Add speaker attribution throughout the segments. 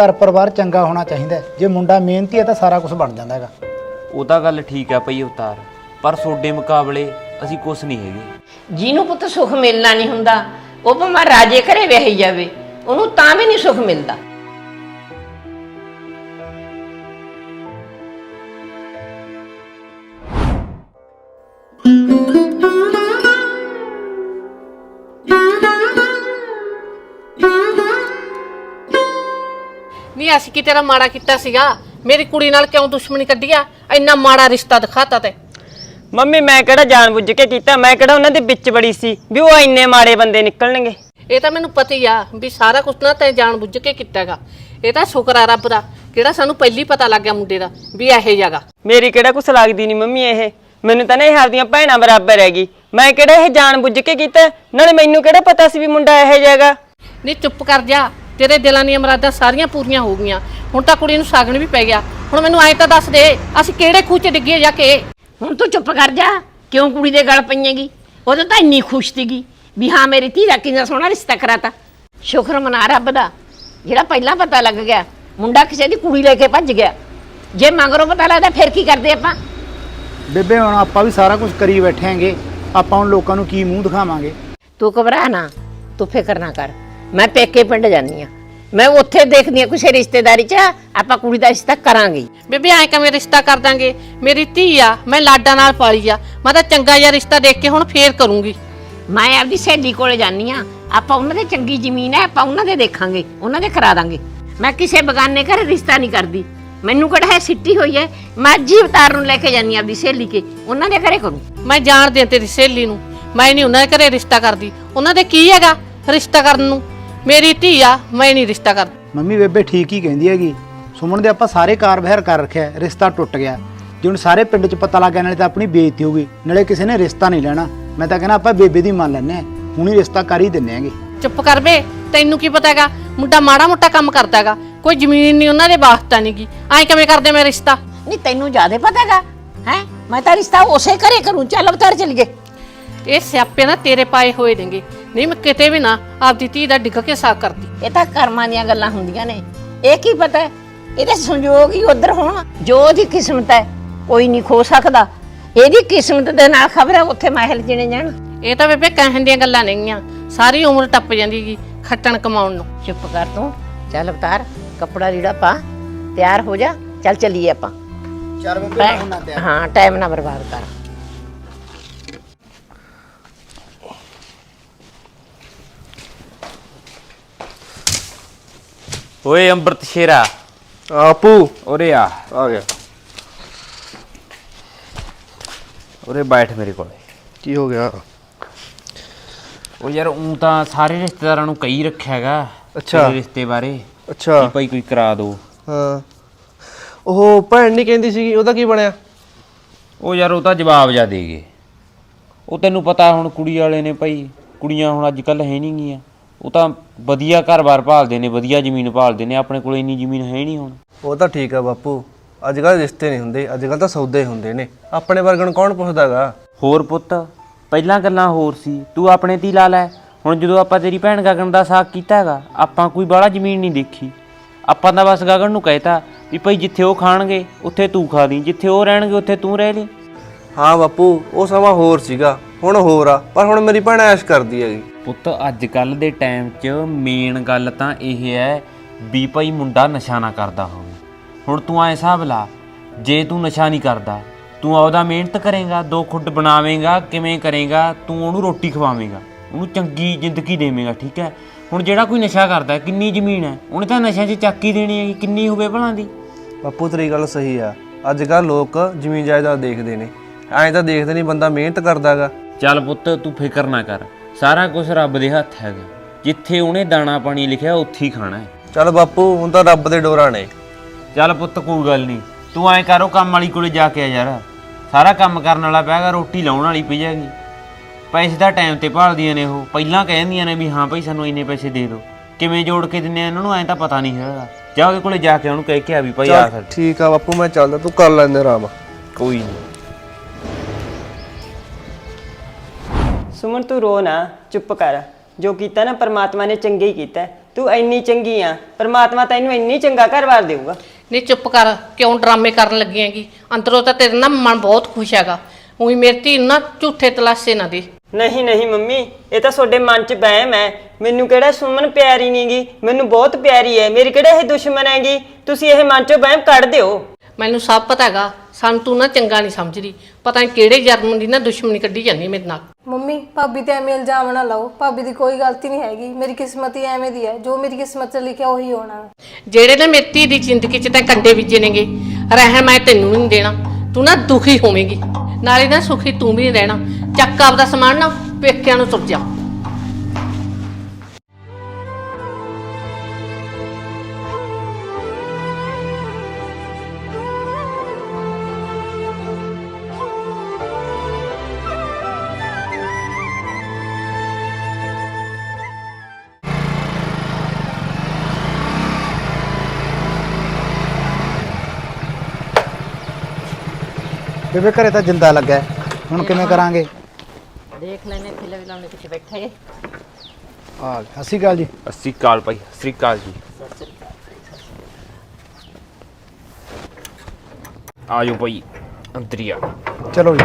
Speaker 1: ਘਰ ਪਰਿਵਾਰ ਚੰਗਾ ਹੋਣਾ ਚਾਹੀਦਾ ਹੈ। ਜੇ ਮੁੰਡਾ ਮਿਹਨਤੀ ਹੈ ਤਾਂ ਸਾਰਾ ਕੁਝ ਬਣ ਜਾਂਦਾ ਹੈਗਾ।
Speaker 2: ਉਹ ਤਾਂ ਗੱਲ ਠੀਕ ਆ ਪਈ ਉਤਾਰ ਪਰ ਤੁਹਾਡੇ ਮੁਕਾਬਲੇ ਅਸੀਂ ਕੁਛ ਨਹੀਂ ਹੈਗੇ।
Speaker 3: ਜਿਹਨੂੰ ਪੁੱਤ ਸੁੱਖ ਮਿਲਣਾ ਨਹੀਂ ਹੁੰਦਾ ਉਹ ਭਾਵੇਂ ਰਾਜੇ ਘਰੇ ਵਿਆਹੀ ਜਾਵੇ ਉਹਨੂੰ ਤਾਂ ਵੀ ਨਹੀਂ ਸੁੱਖ ਮਿਲਦਾ।
Speaker 4: ਅਸੀਂ ਕੀ ਤੇਰਾ ਮਾੜਾ ਕੀਤਾ ਸੀਗਾ। ਮੇਰੀ ਕੁੜੀ ਨਾਲ ਕਿਉਂ ਦੁਸ਼ਮਣੀ ਕੱਢੀ ਆ? ਇੰਨਾ ਮਾੜਾ ਰਿਸ਼ਤਾ ਦਿਖਾਤਾ ਤੇ।
Speaker 5: ਮੰਮੀ ਮੈਂ ਕਿਹੜਾ ਜਾਣਬੁੱਝ ਕੇ ਕੀਤਾ? ਮੈਂ ਕਿਹੜਾ ਉਹਨਾਂ ਦੇ ਵਿੱਚ ਬੜੀ ਸੀ ਵੀ ਉਹ ਇੰਨੇ ਮਾੜੇ ਬੰਦੇ ਨਿਕਲਣਗੇ?
Speaker 4: ਇਹ ਤਾਂ ਮੈਨੂੰ ਪਤਾ ਹੀ ਆ ਵੀ ਸਾਰਾ ਕੁਝ ਨਾ ਤੈਂ ਜਾਣ ਬੁੱਝ ਕੇ ਕੀਤਾਗਾ ਇਹ ਤਾਂ ਸ਼ੁਕਰ ਆ ਰੱਬ ਦਾ ਕਿਹੜਾ ਸਾਨੂੰ ਪਹਿਲੀ ਪਤਾ ਲੱਗ ਗਿਆ ਮੁੰਡੇ ਦਾ ਵੀ ਇਹੋ ਜਗਾ
Speaker 5: ਮੇਰੀ ਕਿਹੜਾ ਕੁਛ ਲੱਗਦੀ ਨਹੀਂ ਮੰਮੀ ਇਹ? ਮੈਨੂੰ ਤਾਂ ਨਾ ਇਹ ਆਪਦੀਆਂ ਭੈਣਾਂ ਬਰਾਬਰ ਹੈਗੀ। ਮੈਂ ਕਿਹੜਾ ਇਹ ਜਾਣਬੁੱਝ ਕੇ ਕੀਤਾ? ਨਾਲੇ ਮੈਨੂੰ ਕਿਹੜਾ ਪਤਾ ਸੀ ਵੀ ਮੁੰਡਾ ਇਹੋ ਜਿਹਾਗਾ
Speaker 4: ਨਹੀਂ ਚੁੱਪ ਕਰ ਜਾ। ਤੇਰੇ ਦਿਲਾਂ ਦੀਆਂ ਮੁਰਾਦਾਂ ਸਾਰੀਆਂ ਪੂਰੀਆਂ ਹੋ ਗਈਆਂ। ਹੁਣ ਤਾਂ ਕੁੜੀ ਨੂੰ ਸਾਗਣ ਵੀ ਪੈ ਗਿਆ। ਹੁਣ ਮੈਨੂੰ ਐਂ ਤਾਂ ਦੱਸ ਦੇ ਅਸੀਂ ਕਿਹੜੇ ਖੂਹ 'ਚ ਡਿੱਗੇ ਜਾ ਕੇ?
Speaker 3: ਹੁਣ ਤੂੰ ਚੁੱਪ ਕਰ ਜਾ। ਕਿਉਂ ਕੁੜੀ ਦੇ ਗਲ ਪਈਏਗੀ? ਉਦੋਂ ਤਾਂ ਇੰਨੀ ਖੁਸ਼ ਸੀਗੀ ਵੀ ਹਾਂ ਮੇਰੀ ਧੀ ਦਾ ਕਿੰਨਾ ਸੋਹਣਾ ਰਿਸ਼ਤਾ ਕਰਾਤਾ। ਸ਼ੁਕਰ ਮਨਾ ਰੱਬ ਦਾ ਜਿਹੜਾ ਪਹਿਲਾਂ ਪਤਾ ਲੱਗ ਗਿਆ ਮੁੰਡਾ ਕਿਸੇ ਦੀ ਕੁੜੀ ਲੈ ਕੇ ਭੱਜ ਗਿਆ। ਜੇ ਮਗਰੋਂ ਪਤਾ ਲੱਗਦਾ ਫਿਰ ਕੀ ਕਰਦੇ ਆਪਾਂ?
Speaker 1: ਬੇਬੇ ਹੁਣ ਆਪਾਂ ਵੀ ਸਾਰਾ ਕੁਝ ਕਰੀ ਬੈਠਾਂਗੇ ਆਪਾਂ ਹੁਣ ਲੋਕਾਂ ਨੂੰ ਕੀ ਮੂੰਹ ਦਿਖਾਵਾਂਗੇ?
Speaker 3: ਤੂੰ ਘਬਰਾ ਨਾ ਤੂੰ ਫਿਕਰ ਨਾ ਕਰ। ਮੈਂ ਪੇਕੇ ਪਿੰਡ ਜਾਨੀ ਆ ਮੈਂ ਉੱਥੇ ਦੇਖਦੀ ਆ ਕਿਸੇ ਰਿਸ਼ਤੇਦਾਰੀ 'ਚ ਆਪਾਂ ਕੁੜੀ ਦਾ ਰਿਸ਼ਤਾ ਕਰਾਂਗੇ।
Speaker 4: ਬੇਬੇ ਐਂ ਕਿਵੇਂ ਰਿਸ਼ਤਾ ਕਰ ਦਾਂਗੇ? ਮੇਰੀ ਧੀ ਆ ਮੈਂ ਲਾਡਾਂ ਨਾਲ ਪਾਲੀ ਆ। ਮੈਂ ਤਾਂ ਚੰਗਾ ਜਿਹਾ ਰਿਸ਼ਤਾ ਦੇਖ ਕੇ ਹੁਣ ਫੇਰ ਕਰੂੰਗੀ।
Speaker 3: ਮੈਂ ਆਪਦੀ ਸਹੇਲੀ ਕੋਲੇ ਜਾਨੀ ਆ ਆਪਾਂ ਉਹਨਾਂ ਦੇ ਚੰਗੀ ਜ਼ਮੀਨ ਹੈ ਆਪਾਂ ਉਹਨਾਂ ਦੇ ਦੇਖਾਂਗੇ ਉਹਨਾਂ ਦੇ ਕਰਾ ਦਾਂਗੇ। ਮੈਂ ਕਿਸੇ ਬਗਾਨੇ ਘਰ ਰਿਸ਼ਤਾ ਨਹੀਂ ਕਰਦੀ। ਮੈਨੂੰ ਕਿਹੜਾ ਹੈ ਸਿੱਟੀ ਹੋਈ ਹੈ? ਮੈਂ ਜੀ ਅਵਤਾਰ ਨੂੰ ਲੈ ਕੇ ਜਾਨੀ ਆ ਆਪਦੀ ਸਹੇਲੀ ਕੇ ਉਹਨਾਂ ਦੇ ਘਰੇ ਕਰੂੰ।
Speaker 4: ਮੈਂ ਜਾਣਦੀ ਹਾਂ ਤੇਰੀ ਸਹੇਲੀ ਨੂੰ। ਮੈਂ ਨਹੀਂ ਉਹਨਾਂ ਦੇ ਘਰੇ ਰਿਸ਼ਤਾ ਕਰਦੀ। ਉਹਨਾਂ ਦੇ ਕੀ ਹੈਗਾ ਰਿਸ਼ਤਾ ਕਰਨ ਨੂੰ? ਮੇਰੀ ਧੀ ਆ ਮੈਂ ਨਹੀਂ ਰਿਸ਼ਤਾ ਕਰਦੀ।
Speaker 1: ਮੰਮੀ ਬੇਬੇ ਠੀਕ ਹੀ ਕਹਿੰਦੀ ਹੈਗੀ। ਸੁਮਨ ਦੇ ਆਪਾਂ ਸਾਰੇ ਕਾਰ ਬਹਿਰ ਕਰ ਰੱਖਿਆ ਰਿਸ਼ਤਾ ਟੁੱਟ ਗਿਆ। ਜੇ ਹੁਣ ਸਾਰੇ ਪਿੰਡ 'ਚ ਪਤਾ ਲੱਗ ਗਿਆ ਨਾਲੇ ਤਾਂ ਆਪਣੀ ਬੇਇੱਜ਼ਤੀ ਹੋਊਗੀ ਨਾਲੇ ਕਿਸੇ ਨੇ ਰਿਸ਼ਤਾ ਨਹੀਂ ਲੈਣਾ। ਮੈਂ ਤਾਂ ਕਹਿੰਦਾ ਆਪਾਂ ਬੇਬੇ ਦੀ ਮੰਨ ਲੈਨੇ ਹੁਣ ਹੀ ਰਿਸ਼ਤਾ ਕਰ ਹੀ ਦਿੰਨੇ ਆਂਗੇ
Speaker 4: ਚੁੱਪ ਕਰ ਬੇ ਤੈਨੂੰ ਕੀ ਪਤਾ ਹੈਗਾ? ਮੁੰਡਾ ਮਾੜਾ ਮੋਟਾ ਕੰਮ ਕਰਦਾ ਹੈਗਾ। ਕੋਈ ਜ਼ਮੀਨ ਨਹੀਂ ਉਹਨਾਂ ਦੇ ਵਾਸਤਾ ਨਹੀਂਗੀ ਐਂ ਕਿਵੇਂ ਕਰਦੇ ਮੈਂ ਰਿਸ਼ਤਾ?
Speaker 3: ਨਹੀਂ ਤੈਨੂੰ ਜ਼ਿਆਦਾ ਪਤਾ ਹੈਗਾ। ਹੈ? ਮੈਂ ਤਾਂ ਰਿਸ਼ਤਾ ਉਸੇ ਘਰੇ ਕਰੂੰ। ਚੱਲ ਅਵਤਾਰ ਚੱਲ ਗਏ
Speaker 4: ਇਹ ਸਿਆਪੇ ਨਾ ਤੇਰੇ ਪਾਏ ਹੋਏ ਨੇਗੇ। ਨਹੀਂ ਮੈਂ ਕਿਤੇ ਵੀ ਨਾ ਆਪਦੀ ਧੀ ਦਾ ਡਿੱਗ ਕੇ ਸਾਕ ਕਰਦੀ।
Speaker 3: ਇਹ ਤਾਂ ਕਰਮਾਂ ਦੀਆਂ ਗੱਲਾਂ ਹੁੰਦੀਆਂ ਨੇ। ਇਹ ਕੀ ਪਤਾ ਹੈ? ਇਹਦੇ ਸੰਜੋਗ ਹੀ ਉਧਰ ਹੋਣ। ਜੋ ਉਹਦੀ ਕਿਸਮਤ ਹੈ ਕੋਈ ਨਹੀਂ ਖੋ ਸਕਦਾ। ਇਹਦੀ ਕਿਸਮਤ ਦੇ ਨਾਲ ਖਬਰ ਹੈ ਉੱਥੇ ਮਹਿਲ ਜਿਣੇ ਜਾਣ।
Speaker 4: ਇਹ ਤਾਂ ਬੇਬੇ ਕਹਿਣ ਦੀਆਂ ਗੱਲਾਂ ਨਹੀਂਆਂ ਸਾਰੀ ਉਮਰ ਟੱਪ ਜਾਂਦੀਗੀ ਖੱਟਣ ਕਮਾਉਣ ਨੂੰ।
Speaker 3: ਚੁੱਪ ਕਰ ਤੂੰ। ਚੱਲ ਅਵਤਾਰ ਕੱਪੜਾ ਲੀੜਾ ਪਾ। ਤਿਆਰ ਹੋ ਜਾ। ਚੱਲ ਚੱਲੀਏ ਆਪਾਂ।
Speaker 1: ਚਾਰ
Speaker 3: ਟਾਈਮ- ਹਾਂ ਟਾਈਮ ਨਾ ਬਰਬਾਦ ਕਰ।
Speaker 2: ਓਏ ਅੰਮ੍ਰਿਤ ਸ਼ੇਰਾ
Speaker 6: ਆਪੂ
Speaker 2: ਉਰੇ ਆ
Speaker 6: ਆ ਗਿਆ
Speaker 2: ਉਰੇ ਬੈਠ ਮੇਰੇ ਕੋਲੇ
Speaker 6: ਕੀ ਹੋ ਗਿਆ
Speaker 2: ਉਹ ਯਾਰ ਉਂ ਤਾਂ ਸਾਰੇ ਰਿਸ਼ਤੇਦਾਰਾਂ ਨੂੰ ਕਹੀ ਰੱਖਿਆ ਹੈਗਾ
Speaker 6: ਅੱਛਾ।
Speaker 2: ਤੇਰੇ ਰਿਸ਼ਤੇ ਬਾਰੇ
Speaker 6: ਅੱਛਾ
Speaker 2: ਕਿ ਭਾਈ ਕੋਈ ਕਰਾ ਦੋ
Speaker 6: ਹਾਂ ਉਹ ਭੈਣ ਨਹੀਂ ਕਹਿੰਦੀ ਸੀਗੀ ਉਹਦਾ ਕੀ ਬਣਿਆ
Speaker 2: ਉਹ ਯਾਰ ਉਹ ਤਾਂ ਜਵਾਬ ਜਾ ਦੇ ਗਏ ਉਹ ਤੈਨੂੰ ਪਤਾ ਹੁਣ ਕੁੜੀ ਵਾਲੇ ਨੇ ਭਾਈ ਕੁੜੀਆਂ ਹੁਣ ਅੱਜ ਕੱਲ ਹੈ ਨਹੀਂ ਗੀਆਂ ਉਹ ਤਾਂ ਵਧੀਆ ਘਰ-ਬਾਰ ਭਾਲਦੇ ਨੇ ਵਧੀਆ ਜ਼ਮੀਨ ਭਾਲਦੇ ਨੇ ਆਪਣੇ ਕੋਲ ਇੰਨੀ ਜ਼ਮੀਨ ਹੈ ਨਹੀਂ ਹੁਣ।
Speaker 6: ਉਹ ਤਾਂ ਠੀਕ ਆ ਬਾਪੂ। ਅੱਜ ਕੱਲ ਰਿਸ਼ਤੇ ਨਹੀਂ ਹੁੰਦੇ ਅੱਜ ਕੱਲ ਤਾਂ ਸੌਦੇ ਹੁੰਦੇ ਨੇ। ਆਪਣੇ ਵਰਗਣ ਕੌਣ ਪੁੱਛਦਾਗਾ?
Speaker 2: ਹੋਰ ਪੁੱਤ ਪਹਿਲਾਂ ਗੱਲਾਂ ਹੋਰ ਸੀ ਤੂੰ ਆਪਣੇ ਤੇ ਹੀ ਲਾ ਲੈ। ਹੁਣ ਜਦੋਂ ਆਪਾਂ ਤੇਰੀ ਭੈਣ ਗਗਨ ਦਾ ਸਾਥ ਕੀਤਾ ਹੈਗਾ ਆਪਾਂ ਕੋਈ ਬਾਹਲਾ ਜ਼ਮੀਨ ਨਹੀਂ ਦੇਖੀ। ਆਪਾਂ ਤਾਂ ਬਸ ਗਗਨ ਨੂੰ ਕਹਿਤਾ ਵੀ ਭਾਈ ਜਿੱਥੇ ਉਹ ਖਾਣਗੇ ਉੱਥੇ ਤੂੰ ਖਾ ਲਈ ਜਿੱਥੇ ਉਹ ਰਹਿਣਗੇ ਉੱਥੇ ਤੂੰ ਰਹਿ ਲਈ।
Speaker 6: ਹਾਂ ਬਾਪੂ ਉਹ ਸਮਾਂ ਹੋਰ ਸੀਗਾ ਹੁਣ ਹੋਰ ਆ ਪਰ ਹੁਣ ਮੇਰੀ ਭੈਣ ਐਸ਼ ਕਰਦੀ ਹੈਗੀ।
Speaker 2: ਪੁੱਤ ਅੱਜ ਕੱਲ ਦੇ ਟਾਈਮ 'ਚ ਮੇਨ ਗੱਲ ਤਾਂ ਇਹ ਹੈ ਵੀ ਭਾਈ ਮੁੰਡਾ ਨਸ਼ਾ ਨਾ ਕਰਦਾ ਹੋਵੇ। ਹੁਣ ਤੂੰ ਐ ਹਿਸਾਬ ਲਾ ਜੇ ਤੂੰ ਨਸ਼ਾ ਨਹੀਂ ਕਰਦਾ ਤੂੰ ਆਪਦਾ ਮਿਹਨਤ ਕਰੇਗਾ ਦੋ ਖੁੱਡ ਬਣਾਵੇਂਗਾ ਕਿਵੇਂ ਕਰੇਗਾ ਤੂੰ ਉਹਨੂੰ ਰੋਟੀ ਖਵਾਵੇਂਗਾ ਉਹਨੂੰ ਚੰਗੀ ਜ਼ਿੰਦਗੀ ਦੇਵੇਂਗਾ ਠੀਕ ਹੈ? ਹੁਣ ਜਿਹੜਾ ਕੋਈ ਨਸ਼ਾ ਕਰਦਾ ਕਿੰਨੀ ਜ਼ਮੀਨ ਹੈ? ਉਹਨੇ ਤਾਂ ਨਸ਼ਿਆਂ 'ਚ ਚੱਕ ਹੀ ਦੇਣੀ ਹੈਗੀ ਕਿੰਨੀ ਹੋਵੇ ਭਲਾਂ ਦੀ।
Speaker 6: ਬਾਪੂ ਤੇਰੀ ਗੱਲ ਸਹੀ ਆ। ਅੱਜ ਕੱਲ ਲੋਕ ਜ਼ਮੀਨ ਜਾਇਦਾਦ ਦੇਖਦੇ ਨੇ। ਐਂ ਤਾਂ ਦੇਖਦੇ ਨਹੀਂ ਬੰਦਾ ਮਿਹਨਤ ਕਰਦਾਗਾ।
Speaker 2: ਚੱਲ ਪੁੱਤ ਤੂੰ ਫਿਕਰ ਨਾ ਕਰ। ਸਾਰਾ ਕੁਝ ਰੱਬ ਦੇ ਹੱਥ ਹੈਗਾ। ਜਿੱਥੇ ਉਹਨੇ ਦਾਣਾ ਪਾਣੀ ਲਿਖਿਆ ਉੱਥੇ ਹੀ ਖਾਣਾ ਹੈ।
Speaker 6: ਚੱਲ ਬਾਪੂ ਹੁਣ ਤਾਂ ਰੱਬ ਦੇ ਡੋਰਾਂ ਨੇ।
Speaker 2: ਚੱਲ ਪੁੱਤ ਕੋਈ ਗੱਲ ਨਹੀਂ। ਤੂੰ ਐਂ ਕਰੋ ਕੰਮ ਵਾਲੀ ਕੋਲੇ ਜਾ ਕੇ ਆ ਯਾਰ। ਸਾਰਾ ਕੰਮ ਕਰਨ ਵਾਲਾ ਪੈਗਾ ਰੋਟੀ ਲਾਉਣ ਵਾਲੀ ਪਈ ਜਾਗੀ ਪੈਸੇ ਦਾ ਟਾਈਮ ਤੇ ਭਾਲਦੀਆਂ ਨੇ ਉਹ। ਪਹਿਲਾਂ ਕਹਿੰਦੀਆਂ ਨੇ ਵੀ ਹਾਂ ਭਾਈ ਸਾਨੂੰ ਇੰਨੇ ਪੈਸੇ ਦੇ ਦਿਓ। ਕਿਵੇਂ ਜੋੜ ਕੇ ਦਿੰਨੇ ਆ ਇਹਨਾਂ ਨੂੰ ਐਂ ਤਾਂ ਪਤਾ ਨਹੀਂ ਹੈਗਾ। ਜਾ ਉਹਦੇ ਕੋਲੇ ਜਾ ਕੇ ਉਹਨੂੰ ਕਹਿ ਕੇ ਆ ਵੀ ਭਾਈ ਆ
Speaker 6: ਚੱਲ
Speaker 2: ਫਿਰ
Speaker 6: ਠੀਕ ਆ ਬਾਪੂ ਮੈਂ ਚੱਲਦਾ ਤੂੰ ਕਰ ਲੈਂਦੇ ਆਰਾਮ।
Speaker 2: ਕੋਈ ਨਹੀਂ।
Speaker 5: ਸੁਮਨ ਤੂੰ ਰੋ ਨਾ ਚੁੱਪ ਕਰ। ਜੋ ਕੀਤਾ ਨਾ ਪਰਮਾਤਮਾ ਨੇ ਚੰਗੇ ਹੀ ਕੀਤਾ। ਹੈ। ਤੂੰ ਇੰਨੀ ਚੰਗੀ ਆ ਪਰਮਾਤਮਾ ਤੈਨੂੰ ਇੰਨੀ ਚੰਗਾ ਘਰ-ਬਾਰ ਦੇਊਗਾ।
Speaker 4: ਨਹੀਂ ਚੁੱਪ ਕਰ ਕਿਉਂ ਡਰਾਮੇ ਕਰਨ ਲੱਗੀ ਹੈਗੀ? ਅੰਦਰੋਂ ਤਾਂ ਤੇਰੇ ਨਾਲ ਮਨ ਬਹੁਤ ਖੁਸ਼ ਹੈਗਾ। ਉਹੀ ਮੇਰੀ ਧੀ ਨੂੰ ਨਾ ਝੂਠੇ ਤਲਾਸ਼ੇ ਨਾ ਦੇ।
Speaker 5: ਨਹੀਂ ਨਹੀਂ ਮੰਮੀ ਇਹ ਤਾਂ ਤੁਹਾਡੇ ਮਨ 'ਚ ਵਹਿਮ ਹੈ। ਮੈਨੂੰ ਕਿਹੜਾ ਸੁਮਨ ਪਿਆਰੀ ਨਹੀਂਗੀ ਮੈਨੂੰ ਬਹੁਤ ਪਿਆਰੀ ਹੈ। ਮੇਰੀ ਕਿਹੜਾ ਇਹ ਦੁਸ਼ਮਣ ਹੈਗੀ? ਤੁਸੀਂ ਇਹ ਮਨ 'ਚੋਂ ਵਹਿਮ ਕੱਢ ਦਿਓ।
Speaker 4: ਮੈਨੂੰ ਸਭ ਪਤਾ ਹੈਗਾ। ਸਾਨੂੰ ਤੂੰ ਨਾ ਚੰਗਾ ਨਹੀਂ ਸਮਝਦੀ। ਪਤਾ ਨਹੀਂ ਕਿਹੜੇ ਜਨਮ ਦੀ ਨਾ ਦੁਸ਼ਮਣੀ ਕੱਢੀ ਜਾਂਦੀ ਮੇਰੇ ਨਾਲ।
Speaker 7: ਮੰਮੀ, ਭਾਬੀ ਤੇ ਐਵੇਂ ਇਲਜ਼ਾਮ ਨਾ ਲਾਓ। ਭਾਬੀ ਦੀ ਕੋਈ ਗਲਤੀ ਨਹੀਂ ਹੈਗੀ। ਮੇਰੀ ਕਿਸਮਤ ਹੀ ਐਵੇਂ ਦੀ ਹੈ। ਜੋ ਮੇਰੀ ਕਿਸਮਤ 'ਚ ਲਿਖਿਆ, ਉਹੀ ਹੋਣਾ।
Speaker 4: ਜਿਹੜੇ ਨੇ ਮੇਰੀ ਧੀ ਦੀ ਜ਼ਿੰਦਗੀ 'ਚ ਤਾਂ ਕੰਡੇ ਬੀਜੇ ਨੇਗੇ ਰਹਿਣ ਮੈਂ ਤੈਨੂੰ ਵੀ ਨਹੀਂ ਦੇਣਾ। ਤੂੰ ਨਾ ਦੁਖੀ ਹੋਵੇਂਗੀ। ਨਾਲੇ ਨਾ ਸੁਖੀ ਤੂੰ ਵੀ ਨਹੀਂ ਰਹਿਣਾ। ਚੱਕ ਆਪਦਾ ਸਮਾਨ ਨਾ ਪੇਕਿਆਂ ਨੂੰ ਤੁਰ ਜਾ।
Speaker 1: ਬੇਬੇ ਘਰੇ ਤਾਂ ਜਿੰਦਾ ਲੱਗਾ ਹੈ। ਹੁਣ ਕਿਵੇਂ ਕਰਾਂਗੇ?
Speaker 3: ਦੇਖ ਲੈਨੇ ਥੱਲੇ ਵੀ ਲਾਉਣੇ ਕਿੱਥੇ ਬੈਠੇ
Speaker 1: ਆ ਅਸੀਂ ਗੱਲ ਜੀ।
Speaker 2: ਸਤਿ ਸ਼੍ਰੀ ਅਕਾਲ ਭਾਈ ਸਤਿ ਸ਼੍ਰੀ ਅਕਾਲ ਜੀ। ਆਜੋ ਭਾਈ ਅੰਦਰ ਹੀ ਆ।
Speaker 1: ਚਲੋ ਜੀ।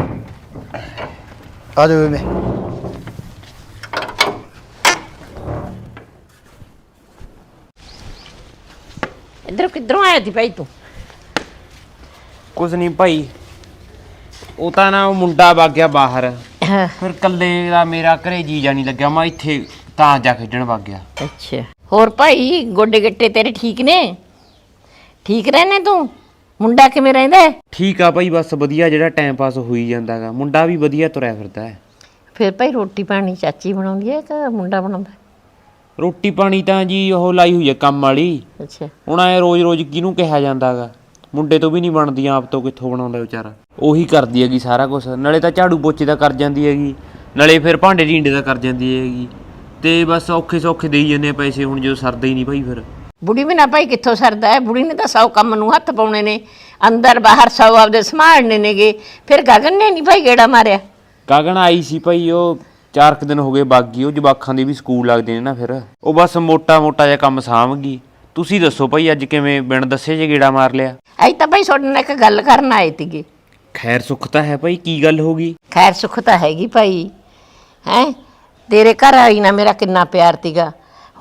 Speaker 1: ਆ ਜਾਓ ਬੇਬੇ।
Speaker 3: ਇੱਧਰ ਕਿੱਧਰੋਂ ਆਇਆ ਸੀ ਭਾਈ ਤੂੰ?
Speaker 2: ਕੁਝ ਨਹੀਂ ਭਾਈ ਉਹ ਤਾਂ ਨਾ ਉਹ ਮੁੰਡਾ ਵਗ ਗਿਆ ਬਾਹਰ। ਫਿਰ ਕੱਲੇ ਦਾ ਮੇਰਾ ਘਰੇ ਜੀ ਜਾ ਨਹੀਂ ਲੱਗਿਆ ਮੈਂ ਇੱਥੇ ਤਾਂ ਜਾ ਖੇਡਣ ਵਗ ਗਿਆ।
Speaker 3: ਅੱਛਾ। ਹੋਰ ਭਾਈ ਗੋਡੇ ਗੱਟੇ ਤੇਰੇ ਠੀਕ ਨੇ? ਠੀਕ ਰਹਿਨੇ ਤੂੰ? ਮੁੰਡਾ ਕਿਵੇਂ ਰਹਿੰਦਾ? ਹੈ?
Speaker 2: ਠੀਕ ਆ ਭਾਈ ਬਸ ਵਧੀਆ ਜਿਹੜਾ ਟਾਈਮ ਪਾਸ ਹੋਈ ਜਾਂਦਾਗਾ। ਮੁੰਡਾ ਵੀ ਵਧੀਆ ਤੁਰਿਆ ਫਿਰਦਾ ਹੈ।
Speaker 3: ਫਿਰ ਭਾਈ ਰੋਟੀ ਪਾਣੀ ਚਾਚੀ ਬਣਾਉਂਦੀ ਹੈ ਕਿ ਮੁੰਡਾ ਬਣਾਉਂਦਾ?
Speaker 2: ਰੋਟੀ ਪਾਣੀ ਤਾਂ ਜੀ ਉਹ ਲਾਈ ਹੋਈ ਹੈ ਕੰਮ ਵਾਲੀ।
Speaker 3: ਅੱਛਾ।
Speaker 2: ਹੁਣ ਐ ਰੋਜ਼-ਰੋਜ਼ ਕਿਹਨੂੰ ਕਿਹਾ ਜਾਂਦਾਗਾ? ਮੁੰਡੇ ਤੋਂ ਵੀ ਨਹੀਂ ਬਣਦੀ ਆਪ ਤੋਂ ਕਿੱਥੋਂ ਬਣਾਉਂਦਾ ਵਿਚਾਰਾ? ਉਹੀ ਕਰਦੀ ਹੈਗੀ ਸਾਰਾ ਕੁਝ ਨਾਲੇ ਤਾਂ ਝਾੜੂ ਪੋਚੇ ਦਾ ਕਰ ਜਾਂਦੀ ਹੈਗੀ। ਨਾਲੇ ਫਿਰ ਭਾਂਡੇ ਢੀਂਡੇ ਦਾ ਕਰ ਜਾਂਦੀ ਹੈਗੀ। ਤੇ ਬਸ ਔਖੇ ਸੌਖੇ ਦੇਈ ਜਾਂਦੇ ਆ ਪੈਸੇ ਹੁਣ ਜਦੋਂ ਸਰਦਾ ਹੀ ਨਹੀਂ ਭਾਈ ਫਿਰ।
Speaker 3: ਬੁੜੀ ਵੀ ਨਾ ਭਾਈ ਕਿੱਥੋਂ ਸਰਦਾ ਹੈ? ਬੁੜੀ ਨੇ ਤਾਂ ਸੌ ਕੰਮ ਨੂੰ ਹੱਥ ਪਾਉਣੇ ਨੇ। ਅੰਦਰ ਬਾਹਰ ਸੌ ਆਪਦੇ ਸੰਭਾਲਣੇ ਨੇਗੇ। ਫਿਰ ਗਗਨ ਨੇ ਨਹੀਂ ਭਾਈ ਗੇੜਾ ਮਾਰਿਆ?
Speaker 2: ਗਗਨ ਆਈ ਸੀ ਭਾਈ ਉਹ ਚਾਰ ਕੁ ਦਿਨ ਹੋ ਗਏ ਬਾਗੀ। ਉਹ ਜਵਾਖਾਂ ਦੇ ਵੀ ਸਕੂਲ ਲੱਗਦੇ ਨੇ ਨਾ ਫਿਰ। ਉਹ ਬਸ ਮੋਟਾ-ਮੋਟਾ ਜਿਹਾ ਕੰਮ ਸਾਂਭ ਗਈ। ਤੁਸੀਂ ਦੱਸੋ ਭਾਈ ਅੱਜ ਕਿਵੇਂ ਬਿਨ ਦੱਸੇ ਜੇ ਗੇੜਾ ਮਾਰ ਲਿਆ?
Speaker 3: ਅੱਜ ਤਾਂ ਭਾਈ ਤੁਹਾਡੇ ਨਾਲ ਇੱਕ ਗੱਲ ਕਰਨ ਆਏ ਤੀਗੇ
Speaker 2: ਖੈਰ ਸੁੱਖ ਤਾਂ ਹੈ ਭਾਈ ਕੀ ਗੱਲ ਹੋ ਗਈ?
Speaker 3: ਖੈਰ ਸੁੱਖ ਤਾਂ ਹੈਗੀ ਭਾਈ। ਹੈ? ਤੇਰੇ ਘਰ ਆਈ ਨਾ ਮੇਰਾ ਕਿੰਨਾ ਪਿਆਰ ਤੀਗਾ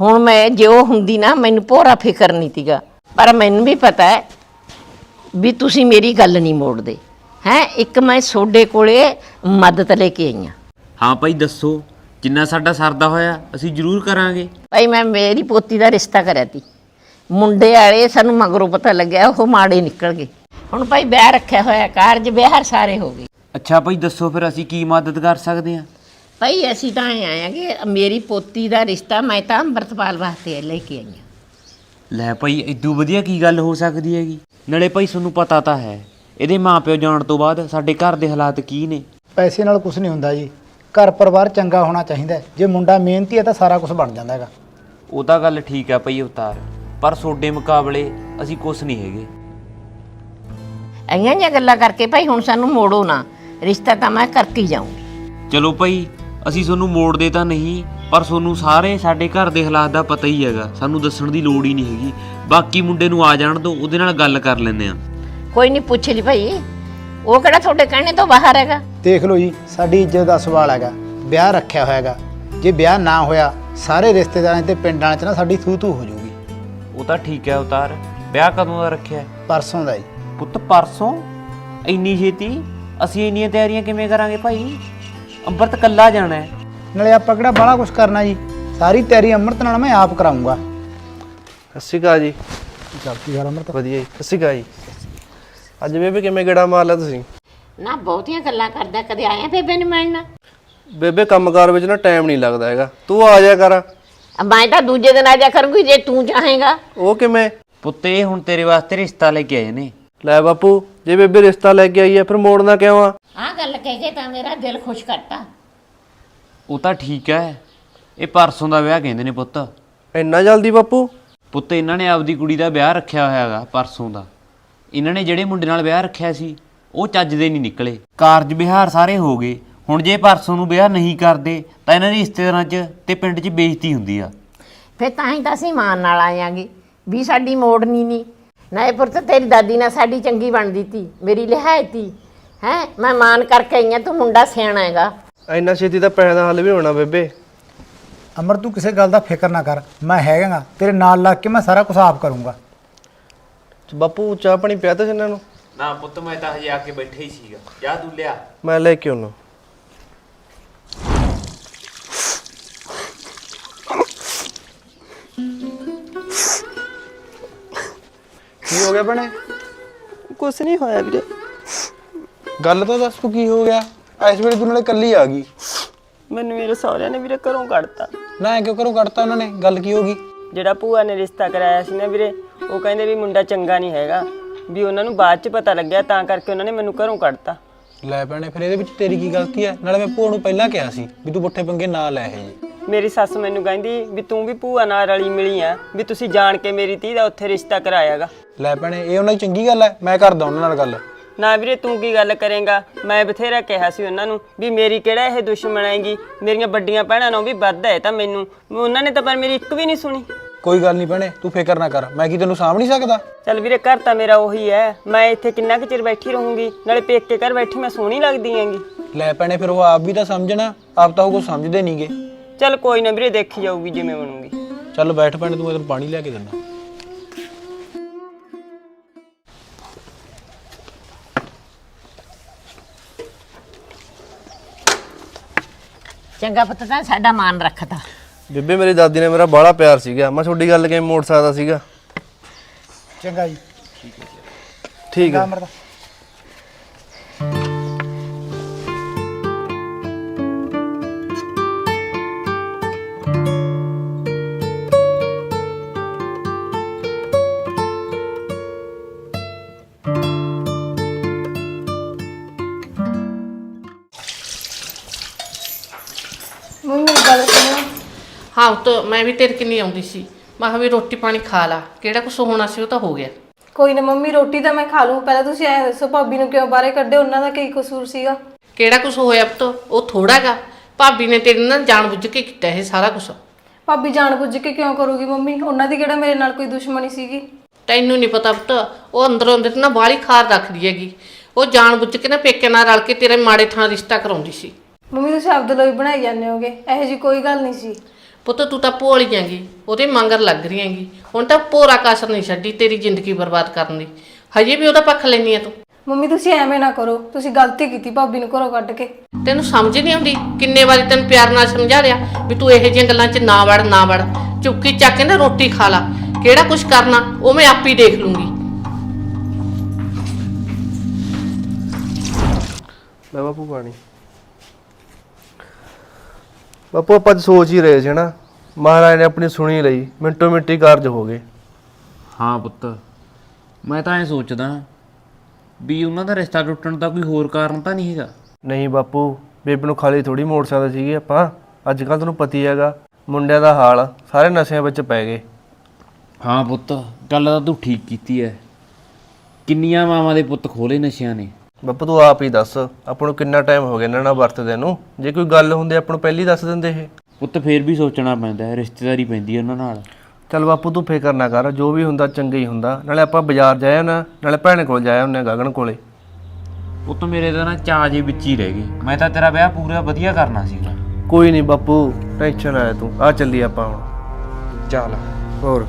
Speaker 3: ਹੁਣ ਮੈਂ ਜੇ ਉਹ ਹੁੰਦੀ ਨਾ ਮੈਨੂੰ ਪੂਰਾ ਫਿਕਰ ਨਹੀਂ ਤੀਗਾ ਪਰ ਮੈਨੂੰ ਵੀ ਪਤਾ ਹੈ ਵੀ ਤੁਸੀਂ ਮੇਰੀ ਗੱਲ ਨਹੀਂ ਮੋੜਦੇ। ਹੈ? ਇੱਕ ਮੈਂ ਤੁਹਾਡੇ ਕੋਲੇ ਮਦਦ ਲੈ ਕੇ ਆਈ ਹਾਂ।
Speaker 2: ਹਾਂ ਭਾਈ ਦੱਸੋ ਜਿੰਨਾ ਸਾਡਾ ਸਰਦਾ ਹੋਇਆ ਅਸੀਂ ਜ਼ਰੂਰ ਕਰਾਂਗੇ।
Speaker 3: ਭਾਈ ਮੈਂ ਮੇਰੀ ਪੋਤੀ ਦਾ ਰਿਸ਼ਤਾ ਕਰਿਆ ਤੀ ਮੁੰਡੇ ਵਾਲੇ ਸਾਨੂੰ ਮਗਰੋਂ ਪਤਾ ਲੱਗਿਆ ਉਹ ਮਾੜੇ ਨਿਕਲ ਗਏ। ਹੁਣ ਭਾਈ ਵਿਆਹ ਰੱਖਿਆ ਹੋਇਆ ਕਾਰਜ ਵਿਆਹ ਸਾਰੇ ਹੋ ਗਏ।
Speaker 2: ਅੱਛਾ ਭਾਈ ਦੱਸੋ ਫਿਰ ਅਸੀਂ ਕੀ ਮਦਦ ਕਰ ਸਕਦੇ ਹਾਂ?
Speaker 3: ਭਾਈ ਅਸੀਂ ਤਾਂ ਆਏ ਆ ਕਿ ਮੇਰੀ ਪੋਤੀ ਦਾ ਰਿਸ਼ਤਾ ਮੈਂ ਤਾਂ ਅੰਮ੍ਰਿਤਪਾਲ ਵਾਸਤੇ ਲੈ ਕੇ ਆਈ ਹਾਂ।
Speaker 2: ਲੈ ਭਾਈ ਇਦੋਂ ਵਧੀਆ ਕੀ ਗੱਲ ਹੋ ਸਕਦੀ ਹੈਗੀ? ਨਾਲੇ ਭਾਈ ਤੁਹਾਨੂੰ ਪਤਾ ਤਾਂ ਹੈ ਇਹਦੇ ਮਾਪਿਓ ਜਾਣ ਤੋਂ ਬਾਅਦ ਸਾਡੇ ਘਰ ਦੇ ਹਾਲਾਤ ਕੀ ਨੇ?
Speaker 1: ਪੈਸੇ ਨਾਲ ਕੁਝ ਨਹੀਂ ਹੁੰਦਾ ਜੀ। ਘਰ ਪਰਿਵਾਰ ਚੰਗਾ ਹੋਣਾ ਚਾਹੀਦਾ ਹੈ। ਜੇ ਮੁੰਡਾ ਮਿਹਨਤੀ ਹੈ ਤਾਂ ਸਾਰਾ ਕੁਝ ਬਣ ਜਾਂਦਾ ਹੈਗਾ।
Speaker 2: ਉਹ ਤਾਂ ਗੱਲ ਠੀਕ ਆ ਭਾਈ ਅਵਤਾਰ ਪਰ ਤੁਹਾਡੇ ਮੁਕਾਬਲੇ ਅਸੀਂ ਕੁਝ ਨਹੀਂ ਹੈਗੇ।
Speaker 3: ਐਂਆਂ ਜਿਹੀਆਂ ਗੱਲਾਂ ਕਰਕੇ ਭਾਈ ਹੁਣ ਸਾਨੂੰ ਮੋੜੋ ਨਾ। ਰਿਸ਼ਤਾ ਤਾਂ ਮੈਂ ਕਰਕੇ ਹੀ ਜਾਊਂਗੀ।
Speaker 2: ਚਲੋ ਭਾਈ ਅਸੀਂ ਤੁਹਾਨੂੰ ਮੋੜਦੇ ਤਾਂ ਨਹੀਂ ਪਰ ਤੁਹਾਨੂੰ ਸਾਰੇ ਸਾਡੇ ਘਰ ਦੇ ਹਾਲਾਤ ਦਾ ਪਤਾ ਹੀ ਹੈਗਾ। ਸਾਨੂੰ ਦੱਸਣ ਦੀ ਲੋੜ ਹੀ ਨਹੀਂ ਹੈਗੀ। ਬਾਕੀ ਮੁੰਡੇ ਨੂੰ ਆ ਜਾਣ ਦਿਓ ਉਹਦੇ ਨਾਲ ਗੱਲ ਕਰ ਲੈਂਦੇ ਆ
Speaker 3: ਕੋਈ ਨਹੀਂ ਪੁੱਛ ਲਈ ਭਾਈ। ਉਹ ਕਿਹੜਾ ਤੁਹਾਡੇ ਕਹਿਣੇ ਤੋਂ ਬਾਹਰ ਹੈਗਾ?
Speaker 1: ਦੇਖ ਲਓ ਜੀ ਸਾਡੀ ਇੱਜ਼ਤ ਦਾ ਸਵਾਲ ਹੈਗਾ। ਵਿਆਹ ਰੱਖਿਆ ਹੋਇਆ ਹੈਗਾ। ਜੇ ਵਿਆਹ ਨਾ ਹੋਇਆ ਸਾਰੇ ਰਿਸ਼ਤੇਦਾਰਾਂ ਤੇ ਪਿੰਡਾਂ 'ਚ ਨਾ ਸਾਡੀ ਥੂ ਥੂ ਹੋ ਜਾਊਗੀ
Speaker 2: ਉਹ ਤਾਂ ਠੀਕ ਹੈ ਅਵਤਾਰ ਵਿਆਹ ਕਦੋਂ ਦਾ ਰੱਖਿਆ? ਹੈ?
Speaker 1: ਪਰਸੋਂ ਦਾ ਜੀ।
Speaker 2: ਪੁੱਤ ਪਰਸੋਂ? ਇੰਨੀ ਛੇਤੀ? ਅਸੀਂ ਇੰਨੀਆਂ ਤਿਆਰੀਆਂ ਕਿਵੇਂ ਕਰਾਂਗੇ ਭਾਈ? ਅੰਮ੍ਰਿਤ ਕੱਲਾ ਜਾਣਾ ਹੈ।
Speaker 1: ਨਾਲੇ ਆਪਾਂ ਕਿਹੜਾ ਬਾਹਲਾ ਕੁਝ ਕਰਨਾ ਜੀ? ਸਾਰੀ ਤਿਆਰੀ ਅੰਮ੍ਰਿਤ ਨਾਲ ਮੈਂ ਆਪ ਕਰਾਉਂਗਾ
Speaker 6: ਸਤਿ ਸ਼੍ਰੀ ਅਕਾਲ ਜੀ।
Speaker 1: ਚਲਤੀ ਗੱਲ ਅੰਮ੍ਰਿਤ?
Speaker 6: ਵਧੀਆ ਜੀ। ਸਤਿ ਸ਼੍ਰੀ ਅਕਾਲ ਜੀ। ਅੱਜ ਬੇਬੇ ਕਿਵੇਂ ਗੇੜਾ ਮਾਰ ਲਿਆ ਤੁਸੀਂ?
Speaker 3: ਨਾ ਬਹੁਤੀਆਂ ਗੱਲਾਂ ਕਰਦਾ ਕਦੇ ਆਇਆ ਬੇਬੇ ਨੂੰ ਮਿਲਣਾ?
Speaker 6: ਬੇਬੇ ਕੰਮਕਾਰ ਵਿੱਚ ਨਾ ਟਾਈਮ ਨਹੀਂ ਲੱਗਦਾ ਹੈਗਾ। ਤੂੰ ਆ ਜਾ ਕਰ।
Speaker 3: ਮੈਂ ਤਾਂ ਦੂਜੇ ਦਿਨ ਆ ਜਾ ਕਰੂੰਗੀ ਜੇ ਤੂੰ ਚਾਹੇਗਾ।
Speaker 6: ਉਹ ਕਿਵੇਂ?
Speaker 2: ਪੁੱਤ ਹੁਣ ਤੇਰੇ ਵਾਸਤੇ ਰਿਸ਼ਤਾ ਲੈ ਕੇ ਆਏ ਨੇ।
Speaker 6: ਲੈ ਬਾਪੂ ਜੇ ਬੇਬੇ ਰਿਸ਼ਤਾ ਲੈ ਕੇ ਆਈ ਹੈ ਫਿਰ ਮੋੜਨਾ ਕਿਉਂ ਆ?
Speaker 3: ਆਹ ਗੱਲ ਕਹਿ ਕੇ ਤਾਂ ਮੇਰਾ ਦਿਲ ਖੁਸ਼ ਕਰਤਾ।
Speaker 2: ਉਹ ਤਾਂ ਠੀਕ ਹੈ। ਇਹ ਪਰਸੋਂ ਦਾ ਵਿਆਹ ਕਹਿੰਦੇ ਨੇ ਪੁੱਤ।
Speaker 6: ਇੰਨਾ ਜਲਦੀ ਬਾਪੂ?
Speaker 2: ਪੁੱਤ ਇਹਨਾਂ ਨੇ ਆਪਦੀ ਕੁੜੀ ਦਾ ਵਿਆਹ ਰੱਖਿਆ ਹੋਇਆ ਹੈਗਾ ਪਰਸੋਂ ਦਾ। ਇਹਨਾਂ ਨੇ ਜਿਹੜੇ ਮੁੰਡੇ ਨਾਲ ਵਿਆਹ ਰੱਖਿਆ ਸੀ ਉਹ ਚੱਜ ਦੇ ਨਹੀਂ ਨਿਕਲੇ। ਕਾਰਜ ਵਿਹਾਰ ਸਾਰੇ ਹੋ ਗਏ। ਹੁਣ ਜੇ ਪਰਸੋਂ ਨੂੰ ਵਿਆਹ ਨਹੀਂ ਕਰਦੇ ਤਾਂ ਇਹਨਾਂ ਦੀ ਰਿਸ਼ਤੇਦਾਰਾਂ 'ਚ ਤੇ ਪਿੰਡ 'ਚ ਬੇਇੱਜ਼ਤੀ ਹੁੰਦੀ ਆ।
Speaker 3: ਫਿਰ ਤਾਂ ਹੀ ਤਾਂ ਅਸੀਂ ਮਾਨ ਨਾਲ ਆਇਆਂਗੇ ਵੀ ਸਾਡੀ ਮੋੜਨੀ ਨਹੀਂ ਨਾਏ ਪੁੱਤ ਤੇਰੀ ਦਾਦੀ ਨਾਲ ਸਾਡੀ ਚੰਗੀ ਬਣਦੀ ਤੀ ਮੇਰੀ ਲਿਹਾਇਤੀ। ਹੈ ਮੈਂ ਮਾਨ ਕਰਕੇ ਆਈ ਆਂ ਤੂੰ ਮੁੰਡਾ ਸਿਆਣਾ ਹੈਗਾ।
Speaker 6: ਇੰਨਾ ਛੇਤੀ ਤਾਂ ਪੈਸੇ ਦਾ ਹੱਲ ਵੀ ਹੋਣਾ ਬੇਬੇ।
Speaker 1: ਅਮਰ ਤੂੰ ਕਿਸੇ ਗੱਲ ਦਾ ਫਿਕਰ ਨਾ ਕਰ ਮੈਂ ਹੈਗਾਗਾ ਤੇਰੇ ਨਾਲ ਲੱਗ ਕੇ ਮੈਂ ਸਾਰਾ ਕੁਝ ਆਪ ਕਰੂੰਗਾ।
Speaker 6: ਬਾਪੂ ਚਾਹ ਪਾਣੀ ਪਿਆ ਤਾ ਇਹਨਾਂ ਨੂੰ?
Speaker 2: ਨਾ ਪੁੱਤ ਮੈਂ ਤਾਂ ਹਜੇ ਆ ਕੇ ਬੈਠਾ ਹੀ ਸੀਗਾ। ਜਾ ਤੂੰ ਲਿਆ।
Speaker 6: ਮੈਂ ਲੈ ਕੇ ਆਉਣਾ
Speaker 1: ਕੀ ਹੋ ਗਿਆ ਭੈਣੇ?
Speaker 5: ਕੁਛ ਨਹੀਂ ਹੋਇਆ ਵੀਰੇ।
Speaker 1: ਗੱਲ ਤਾਂ ਦੱਸ ਤੂੰ ਕੀ ਹੋ ਗਿਆ? ਇਸ ਵੇਲੇ ਤੂੰ ਨਾਲੇ ਕੱਲੀ ਆ ਗਈ।
Speaker 5: ਮੈਨੂੰ ਮੇਰੇ ਸਹੁਰਿਆਂ ਨੇ ਵੀਰੇ ਘਰੋਂ ਕੱਢਤਾ।
Speaker 1: ਨਾ ਐ ਕਿਉਂ ਕਰੋ ਕੱਢਤਾ ਉਹਨਾਂ ਨੇ? ਗੱਲ ਕੀ ਹੋ ਗਈ?
Speaker 5: ਜਿਹੜਾ ਭੂਆ ਨੇ ਰਿਸ਼ਤਾ ਕਰਾਇਆ ਸੀ ਨਾ ਵੀਰੇ ਉਹ ਕਹਿੰਦੇ ਵੀ ਮੁੰਡਾ ਚੰਗਾ ਨਹੀਂ ਹੈਗਾ। ਵੀ ਉਹਨਾਂ ਨੂੰ ਬਾਅਦ ਚ ਪਤਾ ਲੱਗਿਆ ਤਾਂ ਕਰਕੇ ਉਹਨਾਂ ਨੇ ਮੈਨੂੰ ਘਰੋਂ ਕੱਢਤਾ।
Speaker 8: ਲੈ ਭੈਣੇ ਫਿਰ ਇਹਦੇ ਵਿੱਚ ਤੇਰੀ ਕੀ ਗਲਤੀ ਹੈ? ਨਾਲੇ ਮੈਂ ਭੂਆ ਨੂੰ ਪਹਿਲਾਂ ਕਿਹਾ ਸੀ ਵੀ ਤੂੰ ਪੁੱਠੇ ਪੰਗੇ ਨਾ ਲੈ ਇਹ। ਜੀ
Speaker 5: ਮੇਰੀ ਸੱਸ ਮੈਨੂੰ ਕਹਿੰਦੀ ਵੀ ਤੂੰ ਵੀ ਭੂਆ ਨਾਲ ਰਲੀ ਮਿਲੀ ਆ ਵੀ ਤੁਸੀਂ ਜਾਣ ਕੇ ਮੇਰੀ ਧੀ ਦਾ ਉੱਥੇ ਰਿਸ਼ਤਾ ਕਰਾਇਆਗਾ।
Speaker 8: ਲੈ ਭੈਣੇ ਇਹ ਉਹਨਾਂ ਦੀ ਚੰਗੀ ਗੱਲ ਹੈ ਮੈਂ ਕਰਦਾ ਉਹਨਾਂ ਨਾਲ ਗੱਲ।
Speaker 5: ਨਾ ਵੀਰੇ ਤੂੰ ਕੀ ਗੱਲ ਕਰੇਗਾ? ਮੈਂ ਬਥੇਰਾ ਕਿਹਾ ਸੀ ਉਹਨਾਂ ਨੂੰ ਵੀ ਮੇਰੀ ਕਿਹੜਾ ਇਹ ਦੁਸ਼ਮਣ ਹੈਗੀ ਮੇਰੀਆਂ ਵੱਡੀਆਂ ਭੈਣਾਂ ਨਾਲੋਂ ਵੀ ਵੱਧ ਹੈ ਤਾਂ ਮੈਨੂੰ। ਉਹਨਾਂ ਨੇ ਤਾਂ ਪਰ ਮੇਰੀ ਇੱਕ ਵੀ ਨਹੀਂ ਸੁਣੀ।
Speaker 8: ਕੋਈ ਗੱਲ ਨਹੀਂ ਭੈਣੇ ਤੂੰ ਫਿਕਰ ਨਾ ਕਰ ਮੈਂ ਕੀ ਤੈਨੂੰ ਸਾਂਭ ਨਹੀਂ ਸਕਦਾ?
Speaker 5: ਚੱਲ ਵੀਰੇ ਘਰ ਤਾਂ ਮੇਰਾ ਉਹੀ ਹੈ। ਮੈਂ ਇੱਥੇ ਕਿੰਨਾ ਕੁ ਚਿਰ ਬੈਠੀ ਰਹੂੰਗੀ? ਨਾਲੇ ਪੇਕੇ ਘਰ ਬੈਠੀ ਮੈਂ ਸੋਹਣੀ ਲੱਗਦੀ ਹੈਗੀ।
Speaker 8: ਲੈ ਭੈਣੇ ਫਿਰ ਉਹ ਆਪ ਵੀ ਤਾਂ ਸਮਝਣਾ ਆਪ ਤਾਂ ਉਹ ਕੁਝ ਸਮਝਦੇ ਨਹੀਂਗੇ
Speaker 5: ਚੱਲ ਕੋਈ ਨਾ ਵੀਰੇ ਦੇਖੀ ਜਾਊਗੀ ਜਿਵੇਂ ਬਣੂਗੀ।
Speaker 8: ਚੱਲ ਬੈਠ ਭੈਣੇ ਤੂੰ ਮੈਂ ਤੈਨੂੰ ਪਾਣੀ ਲਿਆ ਕੇ ਦਿੰਦਾ।
Speaker 3: ਚੰਗਾ ਪੁੱਤ ਤਾਂ ਸਾਡਾ ਮਾਨ ਰੱਖਦਾ
Speaker 6: ਬੇਬੇ ਮੇਰੀ ਦਾਦੀ ਨੇ ਮੇਰਾ ਬਾਹਲਾ ਪਿਆਰ ਸੀਗਾ। ਮੈਂ ਤੁਹਾਡੀ ਗੱਲ ਕਿਵੇਂ ਮੋੜ ਸਕਦਾ ਸੀਗਾ?
Speaker 1: ਚੰਗਾ ਜੀ।
Speaker 6: ਠੀਕ ਹੈ।
Speaker 1: ਅਮਰ ਦਾ
Speaker 4: ਹਾਂ ਤਾਂ ਮੈਂ ਵੀ ਤੇਰੇ ਕਿੰਨੀ ਆਉਂਦੀ ਸੀ। ਮੈਂ ਕਿਹਾ ਵੀ ਰੋਟੀ ਪਾਣੀ ਖਾ ਲਾ ਕਿਹੜਾ ਕੁਛ ਹੋਣਾ ਸੀ ਉਹ ਤਾਂ ਹੋ ਗਿਆ।
Speaker 7: ਕੋਈ ਨਾ ਮੰਮੀ ਰੋਟੀ ਤਾਂ ਮੈਂ ਖਾ ਲੂੰ। ਪਹਿਲਾਂ ਤੁਸੀਂ ਐ ਦੱਸੋ ਭਾਬੀ ਨੂੰ ਕਿਉਂ ਬਾਹਰੇ ਕੱਢੇ? ਉਹਨਾਂ ਦਾ ਕੀ ਕਸੂਰ ਸੀਗਾ?
Speaker 4: ਕਿਹੜਾ ਕੁਛ ਹੋਇਆ ਪੁੱਤ? ਉਹ ਥੋੜਾਗਾ ਭਾਬੀ ਨੇ ਤੇਰੇ ਨਾਲ ਜਾਣ ਬੁੱਝ ਕੇ ਕੀਤਾ ਇਹ ਸਾਰਾ ਕੁਛ।
Speaker 7: ਭਾਬੀ ਜਾਣ ਬੁੱਝ ਕੇ ਕਿਉਂ ਕਰੂਗੀ ਮੰਮੀ? ਉਹਨਾਂ ਦੀ ਕਿਹੜਾ ਮੇਰੇ ਨਾਲ ਕੋਈ ਦੁਸ਼ਮਣੀ ਸੀਗੀ?
Speaker 4: ਤੈਨੂੰ ਨਹੀਂ ਪਤਾ ਪੁੱਤ ਉਹ ਅੰਦਰੋਂ ਅੰਦਰ ਨਾ ਬਾਲੀ ਖਾਰ ਰੱਖਦੀ ਹੈਗੀ। ਉਹ ਜਾਣ ਬੁੱਝ ਕੇ ਨਾ ਪੇਕੇ ਨਾਲ ਰਲ ਕੇ ਤੇਰੇ ਮਾੜੇ ਥਾਂ ਰਿਸ਼ਤਾ ਕਰਾਉਂਦੀ ਸੀ।
Speaker 7: ਮੰਮੀ ਤੁਸੀਂ ਆਪਦੇ ਲਈ ਬਣਾਈ ਜਾਂਦੇ ਹੋਗੇ। ਇਹੋ ਜੀ ਕੋਈ ਗੱਲ ਨਹੀਂ ਸੀ।
Speaker 4: ਪੁੱਤ ਤੂੰ ਤਾਂ ਭੋਲੀ ਜਾਂਗੀ ਉਹਦੇ ਮੰਗਰ ਲੱਗ ਰਹੀ ਹੈਗੀ। ਹੁਣ ਤਾਂ ਪੋਰਾ ਕਸਰ ਨਹੀਂ ਛੱਡੀ ਤੇਰੀ ਜ਼ਿੰਦਗੀ ਬਰਬਾਦ ਕਰਨ ਦੀ। ਹਜੇ ਵੀ ਉਹਦਾ ਪੱਖ ਲੈਣੀ ਆ ਤੂੰ।
Speaker 7: ਮੰਮੀ ਤੁਸੀਂ ਐਵੇਂ ਨਾ ਕਰੋ ਤੁਸੀਂ ਗਲਤੀ ਕੀਤੀ ਭਾਬੀ ਨੂੰ ਘਰੋਂ ਕੱਢ ਕੇ।
Speaker 4: ਤੈਨੂੰ ਸਮਝ ਨਹੀਂ ਆਉਂਦੀ ਕਿੰਨੇ ਵਾਰੀ ਤੈਨੂੰ ਪਿਆਰ ਨਾਲ ਸਮਝਾ ਲਿਆ ਵੀ ਤੂੰ ਇਹੋ ਜਿਹੀਆਂ ਗੱਲਾਂ 'ਚ ਨਾ ਵੜ ਨਾ ਵੜ। ਚੁੱਕੀ ਚੱਕ ਕੇ ਨਾ ਰੋਟੀ ਖਾ ਲਾ। ਕਿਹੜਾ ਕੁਝ ਕਰਨਾ ਉਹ ਮੈਂ ਆਪ ਹੀ ਦੇਖ ਲੂੰਗੀ।
Speaker 6: ਲੈ ਬਾਪੂ ਪਾਣੀ। ਬਾਪੂ ਆਪਾਂ ਅੱਜ ਸੋਚ ਹੀ ਰਹੇ ਸੀ ਨਾ। ਮਹਾਰਾਜ ਨੇ ਆਪਣੀ ਸੁਣੀ ਲਈ ਮਿੰਟੋ ਮਿੰਟੀ ਕਾਰਜ ਹੋ ਗਏ।
Speaker 2: ਹਾਂ ਪੁੱਤ ਮੈਂ ਤਾਂ ਐ ਸੋਚਦਾ ਵੀ ਉਹਨਾਂ ਦਾ ਰਿਸ਼ਤਾ ਟੁੱਟਣ ਦਾ ਕੋਈ ਹੋਰ ਕਾਰਨ ਤਾਂ ਨਹੀਂ ਹੈਗਾ।
Speaker 6: ਨਹੀਂ ਬਾਪੂ ਬੇਬੇ ਨੂੰ ਖਾਲੀ ਥੋੜੀ ਮੋੜ ਸਕਦੇ ਸੀਗੇ ਆਪਾਂ। ਅੱਜ ਕੱਲ ਤੁਹਾਨੂੰ ਪਤੀ ਹੈਗਾ ਮੁੰਡਿਆਂ ਦਾ ਹਾਲ ਸਾਰੇ ਨਸ਼ਿਆਂ ਵਿੱਚ ਪੈ ਗਏ।
Speaker 2: ਹਾਂ ਪੁੱਤ ਗੱਲ ਤਾਂ ਤੂੰ ਠੀਕ ਕੀਤੀ ਐ। ਕਿੰਨੀਆਂ ਮਾਵਾਂ ਦੇ ਪੁੱਤ ਖੋਲੇ ਨਸ਼ਿਆਂ ਨੇ।
Speaker 6: ਬਾਪੂ ਤੂੰ ਆਪ ਹੀ ਦੱਸ ਆਪਾਂ ਨੂੰ ਕਿੰਨਾ ਟਾਈਮ ਹੋ ਗਿਆ ਇਹਨਾਂ ਨਾਲ ਵਰਤਦੇ ਨੂੰ? ਜੇ ਕੋਈ ਗੱਲ ਹੁੰਦੀ ਆਪਾਂ ਨੂੰ ਪਹਿਲੀ ਦੱਸ ਦਿੰਦੇ ਇਹ।
Speaker 2: ਪੁੱਤ ਫੇਰ ਵੀ ਸੋਚਣਾ ਪੈਂਦਾ ਹੈ ਰਿਸ਼ਤੇਦਾਰੀ ਪੈਂਦੀ ਹੈ ਉਹਨਾਂ ਨਾਲ।
Speaker 6: ਚੱਲ ਬਾਪੂ ਤੂੰ ਫਿਕਰ ਨਾ ਕਰ ਜੋ ਵੀ ਹੁੰਦਾ ਚੰਗਾ ਹੀ ਹੁੰਦਾ। ਨਾਲੇ ਆਪਾਂ ਬਾਜ਼ਾਰ ਜਾਇਆ ਨਾ ਨਾਲੇ ਭੈਣ ਕੋਲ ਜਾਇਆ ਉਹਨੇ ਗਗਨ ਕੋਲੇ।
Speaker 2: ਪੁੱਤ ਮੇਰੇ ਤਾਂ ਨਾ ਚਾਅ ਜੇ ਵਿੱਚ ਹੀ ਰਹਿ ਗਏ। ਮੈਂ ਤਾਂ ਤੇਰਾ ਵਿਆਹ ਪੂਰਾ ਵਧੀਆ ਕਰਨਾ ਸੀਗਾ।
Speaker 6: ਕੋਈ ਨਹੀਂ ਬਾਪੂ ਟੈਨਸ਼ਨ ਆਇਆ ਤੂੰ। ਆ ਚੱਲੀ ਆਪਾਂ ਹੁਣ।
Speaker 2: ਚੱਲ।
Speaker 6: ਹੋਰ?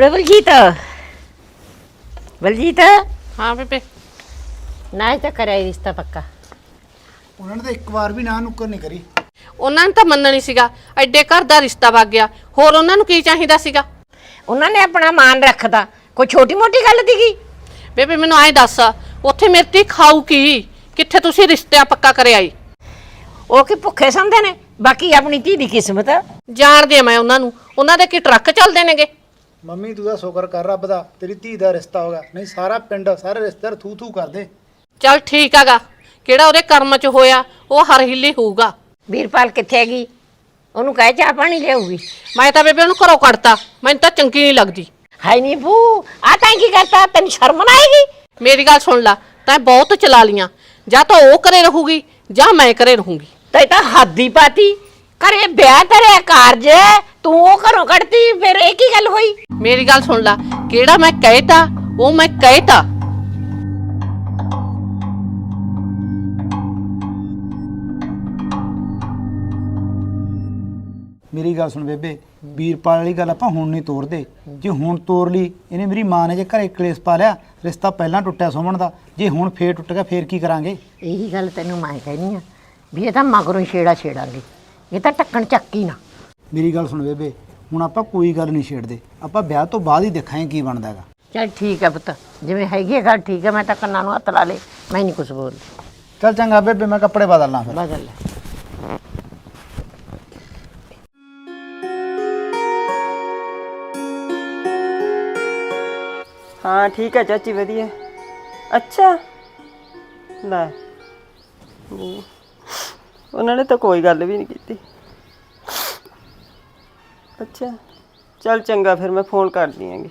Speaker 3: ਕੁੜੇ ਬਲਜੀਤ। ਬਲਜੀਤ?
Speaker 4: ਹਾਂ ਬੇਬੇ।
Speaker 3: ਨਾ ਤਾਂ ਕਰਿਆ ਇਹ ਰਿਸ਼ਤਾ ਪੱਕਾ।
Speaker 1: ਉਹਨਾਂ ਨੇ ਤਾਂ ਇੱਕ ਵਾਰ ਵੀ ਨਾ ਨੁੱਕਰ ਨਹੀਂ ਕਰੀ।
Speaker 4: ਉਹਨਾਂ ਨੇ ਤਾਂ ਮੰਨਣਾ ਨਹੀਂ ਸੀਗਾ ਐਡੇ ਘਰ ਦਾ ਰਿਸ਼ਤਾ ਵਗ ਗਿਆ ਹੋਰ ਉਹਨਾਂ ਨੂੰ ਕੀ ਚਾਹੀਦਾ ਸੀਗਾ?
Speaker 3: ਉਹਨਾਂ ਨੇ ਆਪਣਾ ਮਾਨ ਰੱਖਦਾ ਕੋਈ ਛੋਟੀ ਮੋਟੀ ਗੱਲ ਦੀਗੀ
Speaker 4: ਬੇਬੇ ਮੈਨੂੰ ਐਂ ਦੱਸ ਉੱਥੇ ਮੇਰੀ ਧੀ ਖਾਊ ਕੀ? ਕਿੱਥੇ ਤੁਸੀਂ ਰਿਸ਼ਤਾ ਪੱਕਾ ਕਰਿਆ ਈ?
Speaker 3: ਉਹ ਕੀ ਭੁੱਖੇ ਸੰਦੇ ਨੇ? ਬਾਕੀ ਆਪਣੀ ਧੀ ਦੀ ਕਿਸਮਤ।
Speaker 4: ਜਾਣਦੀ ਆ ਮੈਂ ਉਹਨਾਂ ਨੂੰ ਉਹਨਾਂ ਦੇ ਕੀ ਟਰੱਕ ਚੱਲਦੇ ਨੇਗੇ?
Speaker 1: ਮੰਮੀ ਤੂੰ ਦਾ ਸ਼ੁਕਰ ਕਰ ਰੱਬ ਦਾ ਤੇਰੀ ਧੀ ਦਾ ਰਿਸ਼ਤਾ ਹੋ ਗਿਆ। ਨਹੀਂ ਸਾਰਾ ਪਿੰਡ ਸਾਰੇ ਰਿਸ਼ਤੇਦਾਰ ਥੂ ਥੂ ਕਰਦੇ।
Speaker 4: ਚੱਲ ਠੀਕ ਹੈਗਾ। ਕਿਹੜਾ ਉਹਦੇ ਕਰਮ 'ਚ ਹੋਇਆ ਉਹ ਹਰ ਹਿੱਲੀ ਹੋਊਗਾ।
Speaker 3: ਵੀਰਪਾਲ ਕਿੱਥੇ ਹੈਗੀ? ਉਹਨੂੰ ਕਹਿ ਚਾਹ ਪਾਣੀ ਲਿਆਉਗੀ
Speaker 4: ਮੈਂ ਤਾਂ ਬੇਬੇ ਉਹਨੂੰ ਘਰੋਂ ਕੱਢਤਾ ਮੈਨੂੰ ਤਾਂ ਚੰਗੀ ਨਹੀਂ ਲੱਗਦੀ।
Speaker 3: ਹਾਈ ਨਹੀਂ ਬੂ ਆ ਤਾਂ ਕੀ ਕਰਤਾ? ਤੈਨੂੰ ਸ਼ਰਮ ਨਾ ਆਏਗੀ?
Speaker 4: ਮੇਰੀ ਗੱਲ ਸੁਣ ਲੈ ਤੈਂ ਬਹੁਤ ਚਲਾ ਲੀਆਂ ਜਾਂ ਤਾਂ ਉਹ ਕਰੇ ਰਹੂਗੀ ਜਾਂ ਮੈਂ ਕਰੇ ਰਹੂੰਗੀ।
Speaker 3: ਤੈ ਤਾਂ ਹੱਦੀ ਪਾਤੀ। ਕਰੇ ਵਿਆਹ ਤੇਰੇ ਕਾਰਜ ਤੂੰ ਉਹ ਘਰੋਂ ਕੱਢਤੀ ਫਿਰ ਇਹ ਕੀ ਗੱਲ ਹੋਈ?
Speaker 4: ਮੇਰੀ ਗੱਲ ਸੁਣ ਲੈ ਕਿਹੜਾ ਮੈਂ ਕਹਿਤਾ ਉਹ ਮੈਂ ਕਹਿਤਾ।
Speaker 1: ਮੇਰੀ ਗੱਲ ਸੁਣ ਬੇਬੇ ਵੀਰਪਾਲ ਵਾਲੀ ਗੱਲ ਆਪਾਂ ਹੁਣ ਨਹੀਂ ਤੋਰਦੇ। ਜੇ ਹੁਣ ਤੋਰ ਲਈ ਇਹਨੇ ਮੇਰੀ ਮਾਂ ਨੇ ਜੇ ਘਰੇ ਕਲੇਸ਼ ਪਾ ਲਿਆ ਰਿਸ਼ਤਾ ਪਹਿਲਾਂ ਟੁੱਟਿਆ ਸੁਮਨ ਦਾ ਜੇ ਹੁਣ ਫੇਰ ਟੁੱਟ ਗਿਆ ਫੇਰ ਕੀ ਕਰਾਂਗੇ?
Speaker 3: ਇਹੀ ਗੱਲ ਤੈਨੂੰ ਮੈਂ ਕਹਿਨੀ ਆ ਵੀ ਇਹ ਤਾਂ ਮਗਰੋਂ ਹੀ ਛੇੜਾ ਛੇੜਾਂਗੇ ਇਹ ਤਾਂ ਟੱਕਣ ਚੱਕੀ ਨਾ।
Speaker 1: ਮੇਰੀ ਗੱਲ ਸੁਣ ਬੇਬੇ ਹੁਣ ਆਪਾਂ ਕੋਈ ਗੱਲ ਨਹੀਂ ਛੇੜਦੇ। ਆਪਾਂ ਵਿਆਹ ਤੋਂ ਬਾਅਦ ਹੀ ਦੇਖਾਂਗੇ ਕੀ ਬਣਦਾ ਹੈਗਾ।
Speaker 3: ਚਲ ਠੀਕ ਹੈ ਪੁੱਤ ਜਿਵੇਂ ਹੈਗੀ ਹੈ ਗੱਲ ਠੀਕ ਹੈ ਮੈਂ ਤਾਂ ਕੰਨਾਂ ਨੂੰ ਹੱਥ ਲਾ ਲੇ ਮੈਂ ਨਹੀਂ ਕੁਝ ਬੋਲਦੀ।
Speaker 1: ਚੱਲ ਚੰਗਾ ਬੇਬੇ ਮੈਂ ਕੱਪੜੇ ਬਦਲਣਾ ਫਿਰ।
Speaker 3: ਬਦਲ ਲੈ।
Speaker 5: ਹਾਂ ਠੀਕ ਹੈ ਚਾਚੀ ਵਧੀਆ। ਅੱਛਾ। ਲੈ। ਹਮ, ਉਹਨਾਂ ਨੇ ਤਾਂ ਕੋਈ ਗੱਲ ਵੀ ਨਹੀਂ ਕੀਤੀ। ਅੱਛਾ ਚੱਲ ਚੰਗਾ ਫਿਰ ਮੈਂ ਫੋਨ ਕਰ ਦਿਆਂਗੀ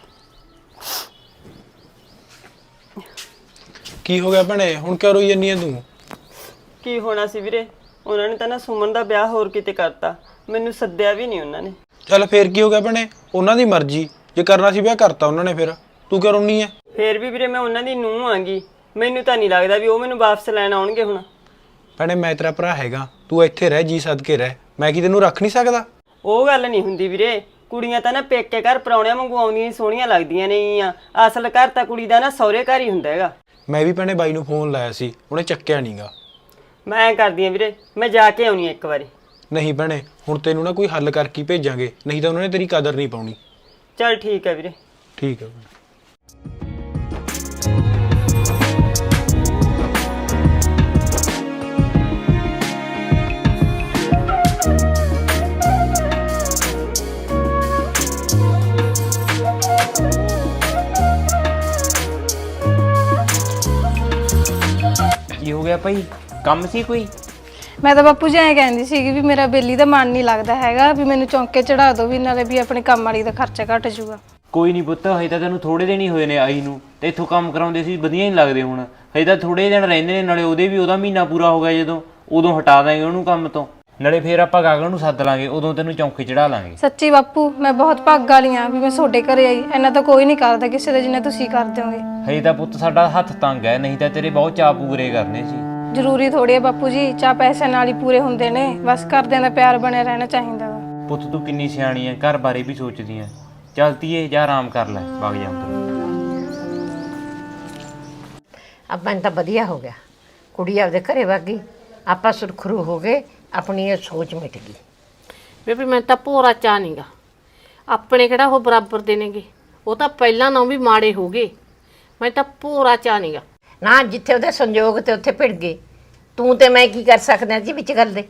Speaker 8: ਕੀ ਹੋ ਗਿਆ ਭੈਣੇ? ਹੁਣ ਕਿਉਂ ਰੋਈ ਜੰਨੀ ਐ ਤੂੰ?
Speaker 5: ਕੀ ਹੋਣਾ ਸੀ ਵੀਰੇ? ਉਹਨਾਂ ਨੇ ਤਾਂ ਨਾ ਸੁਮਨ ਦਾ ਵਿਆਹ ਹੋਰ ਕਿਤੇ ਕਰਤਾ। ਮੈਨੂੰ ਸੱਦਿਆ ਵੀ ਨਹੀਂ ਉਹਨਾਂ ਨੇ।
Speaker 8: ਚੱਲ ਫੇਰ ਕੀ ਹੋ ਗਿਆ ਭੈਣੇ? ਉਹਨਾਂ ਦੀ ਮਰਜ਼ੀ। ਜੇ ਕਰਨਾ ਸੀ ਵਿਆਹ ਕਰਤਾ ਉਹਨਾਂ ਨੇ ਫਿਰ। ਤੂੰ ਕਿਉਂ ਰੋਣੀ ਐ
Speaker 5: ਫੇਰ ਵੀ ਵੀਰੇ ਮੈਂ ਉਹਨਾਂ ਦੀ ਨੂੰਹ ਆਂਗੀ। ਮੈਨੂੰ ਤਾਂ ਨਹੀਂ ਲੱਗਦਾ ਵੀ ਉਹ ਮੈਨੂੰ ਵਾਪਸ ਲੈਣ ਆਉਣਗੇ ਹੁਣ।
Speaker 8: ਭੈਣੇ ਮੈਂ ਤੇਰਾ ਭਰਾ ਹੈਗਾ। ਤੂੰ ਇੱਥੇ ਰਹਿ ਜੀ ਸਦਕੇ ਰਹਿ। ਮੈਂ ਕੀ ਤੈਨੂੰ ਰੱਖ ਨਹੀਂ ਸਕਦਾ?
Speaker 5: ਉਹ ਗੱਲ ਨਹੀਂ ਹੁੰਦੀ ਵੀਰੇ। ਕੁੜੀਆਂ ਤਾਂ ਨਾ ਪੇਕੇ ਘਰ ਪਰੌਣਿਆਂ ਵਾਂਗੂ ਆਉਂਦੀਆਂ ਹੀ ਸੋਹਣੀਆਂ ਲੱਗਦੀਆਂ ਨੇ ਆ ਅਸਲ ਘਰ ਤਾਂ ਕੁੜੀ ਦਾ ਨਾ ਸਹੁਰੇ ਘਰ ਹੀ ਹੁੰਦਾ ਹੈਗਾ।
Speaker 8: ਮੈਂ ਵੀ ਭੈਣੇ ਬਾਈ ਨੂੰ ਫੋਨ ਲਾਇਆ ਸੀ ਉਹਨੇ ਚੱਕਿਆ ਨਹੀਂਗਾ
Speaker 5: ਮੈਂ ਐਂ ਕਰਦੀ ਆ ਵੀਰੇ ਮੈਂ ਜਾ ਕੇ ਆਉਣੀ ਆ ਇੱਕ ਵਾਰੀ।
Speaker 8: ਨਹੀਂ ਭੈਣੇ ਹੁਣ ਤੈਨੂੰ ਨਾ ਕੋਈ ਹੱਲ ਕਰਕੇ ਹੀ ਭੇਜਾਂਗੇ ਨਹੀਂ ਤਾਂ ਉਹਨਾਂ ਨੇ ਤੇਰੀ ਕਦਰ ਨਹੀਂ ਪਾਉਣੀ।
Speaker 5: ਚੱਲ ਠੀਕ ਹੈ ਵੀਰੇ।
Speaker 8: ਠੀਕ ਹੈ ਭੈਣੇ।
Speaker 2: ਗਿਆ ਭਾਈ? ਕੰਮ ਸੀ ਕੋਈ?
Speaker 7: ਮੈਂ ਤਾਂ ਬਾਪੂ ਜੀ ਐਂ ਕਹਿੰਦੀ ਸੀਗੀ ਵੀ ਮੇਰਾ ਬੇਲੀ ਦਾ ਮਨ ਨਹੀਂ ਲੱਗਦਾ ਹੈਗਾ ਵੀ ਮੈਨੂੰ ਚੌਂਕੇ ਚੜਾ ਦਿਓ ਵੀ ਨਾਲੇ ਵੀ ਆਪਣੇ ਕੰਮ ਵਾਲੀ ਦਾ ਖਰਚਾ ਘਟ ਜਾਊਗਾ।
Speaker 2: ਕੋਈ ਨਹੀਂ ਪੁੱਤ ਹਜੇ ਤਾਂ ਤੈਨੂੰ ਥੋੜੇ ਦਿਨ ਹੀ ਹੋਏ ਨੇ ਆਈ ਨੂੰ ਤੇ ਇੱਥੋਂ ਕੰਮ ਕਰਾਉਂਦੇ ਸੀ ਵਧੀਆ ਨਹੀਂ ਲੱਗਦੇ ਹੁਣ। ਹਜੇ ਤਾਂ ਥੋੜੇ ਦਿਨ ਰਹਿੰਦੇ ਨੇ ਨਾਲੇ ਉਹਦੇ ਵੀ ਉਹਦਾ ਮਹੀਨਾ ਪੂਰਾ ਹੋ ਗਿਆ ਜਦੋਂ ਉਦੋਂ ਹਟਾ ਦਾਂਗੇ ਉਹਨੂੰ ਕੰਮ ਤੋਂ। ਨਾਲੇ ਫੇਰ ਆਪਾਂ ਗਾਗਲ ਨੂੰ ਸੱਦ ਲਾਂਗੇ ਉਦੋਂ ਤੈਨੂੰ ਚੌਂਕੇ ਚੜਾ ਲਾਂਗੇ।
Speaker 7: ਸੱਚੀ ਬਾਪੂ ਮੈਂ ਬਹੁਤ ਭਾਗ ਵਾਲੀ ਆ ਵੀ ਮੈਂ ਤੁਹਾਡੇ ਘਰੇ ਆਈ। ਇੰਨਾ ਤਾਂ ਕੋਈ ਨਹੀਂ ਕਰਦਾ ਕਿਸੇ ਦੇ ਜਿੰਨਾ ਤੁਸੀਂ ਕਰ ਦਿਓਗੇ।
Speaker 2: ਹਜੇ ਤਾਂ ਪੁੱਤ ਸਾਡਾ ਹੱਥ ਤੰਗ ਹੈ ਨਹੀਂ ਤਾਂ ਤੇਰੇ ਬਹੁਤ ਚਾਅ ਪੂਰੇ ਕਰਨੇ ਸੀ।
Speaker 7: ਜ਼ਰੂਰੀ ਥੋੜੀ ਹੈ ਬਾਪੂ ਜੀ ਚਾ ਪੈਸੇ ਨਾਲ ਹੀ ਪੂਰੇ ਹੁੰਦੇ ਨੇ। ਬਸ ਘਰਦਿਆਂ ਦਾ ਪਿਆਰ ਬਣਿਆ ਰਹਿਣਾ ਚਾਹੀਦਾ ਵਾ।
Speaker 2: ਪੁੱਤ ਤੂੰ ਕਿੰਨੀ ਸਿਆਣੀ ਐ ਘਰ ਬਾਰੇ ਵੀ ਸੋਚਦੀ ਐ ਚੱਲ ਧੀਏ ਜਾ ਆਰਾਮ ਕਰ ਲੈ ਵਗ ਜਾ ਅੰਦਰ।
Speaker 3: ਆਪਾਂ ਨੂੰ ਤਾਂ ਵਧੀਆ ਹੋ ਗਿਆ। ਕੁੜੀ ਆਪਦੇ ਘਰੇ ਵਗ ਗਈ। ਆਪਾਂ ਸੁਰਖਰੂ ਹੋ ਗਏ। ਆਪਣੀ ਇਹ ਸੋਚ ਮਿਟ ਗਈ।
Speaker 4: ਬੇਬੇ ਮੈਂ ਤਾਂ ਭੋਰਾ ਚਾ ਨਹੀਂਗਾ। ਆਪਣੇ ਕਿਹੜਾ ਉਹ ਬਰਾਬਰ ਦੇ ਨੇਗੇ ਉਹ ਤਾਂ ਪਹਿਲਾਂ ਨਾਲੋਂ ਵੀ ਮਾੜੇ ਹੋ ਗਏ। ਮੈਂ ਤਾਂ ਭੋਰਾ ਚਾ ਨਹੀਂਗਾ।
Speaker 3: ਨਾ ਜਿੱਥੇ ਉਹਦੇ ਸੰਯੋਗ ਤੇ ਉੱਥੇ ਭਿੜ ਗਏ। ਤੂੰ ਤੇ ਮੈਂ ਕੀ ਕਰ ਸਕਦੇ ਜੀ ਵਿੱਚ ਗੱਲ ਦੇ?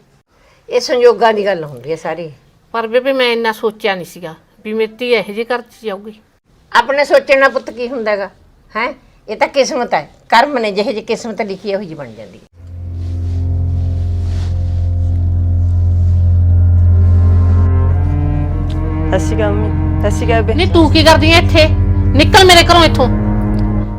Speaker 3: ਇਹ ਸੰਯੋਗਾਂ ਦੀ ਗੱਲ ਹੁੰਦੀ ਹੈ ਸਾਰੀ।
Speaker 4: ਪਰ ਬੇਬੇ ਮੈਂ ਇੰਨਾ ਸੋਚਿਆ ਨਹੀਂ ਸੀਗਾ ਵੀ ਧੀ ਇਹੋ ਜਿਹੇ ਘਰ 'ਚ ਜਾਊਗੀ।
Speaker 3: ਆਪਣੇ ਸੋਚਣ ਨਾਲ ਪੁੱਤ ਕੀ ਹੁੰਦਾ ਹੈਗਾ? ਹੈ? ਇਹ ਤਾਂ ਕਿਸਮਤ ਹੈ। ਕਰਮ ਨੇ ਜਿਹੇ ਜਿਹੀ ਕਿਸਮਤ ਲਿਖੀ ਹੈ ਉਹੀ ਜਿਹੀ ਬਣ ਜਾਂਦੀ ਹੈ।
Speaker 5: ਸਤਿ ਸ਼੍ਰੀ ਅਕਾਲ ਮੰਮੀ ਸਤਿ ਸ਼੍ਰੀ ਅਕਾਲ ਬੇ
Speaker 4: ਨਹੀਂ ਤੂੰ ਕੀ ਕਰਦੀ ਐ ਇੱਥੇ? ਨਿਕਲ ਮੇਰੇ ਘਰੋਂ ਇੱਥੋਂ।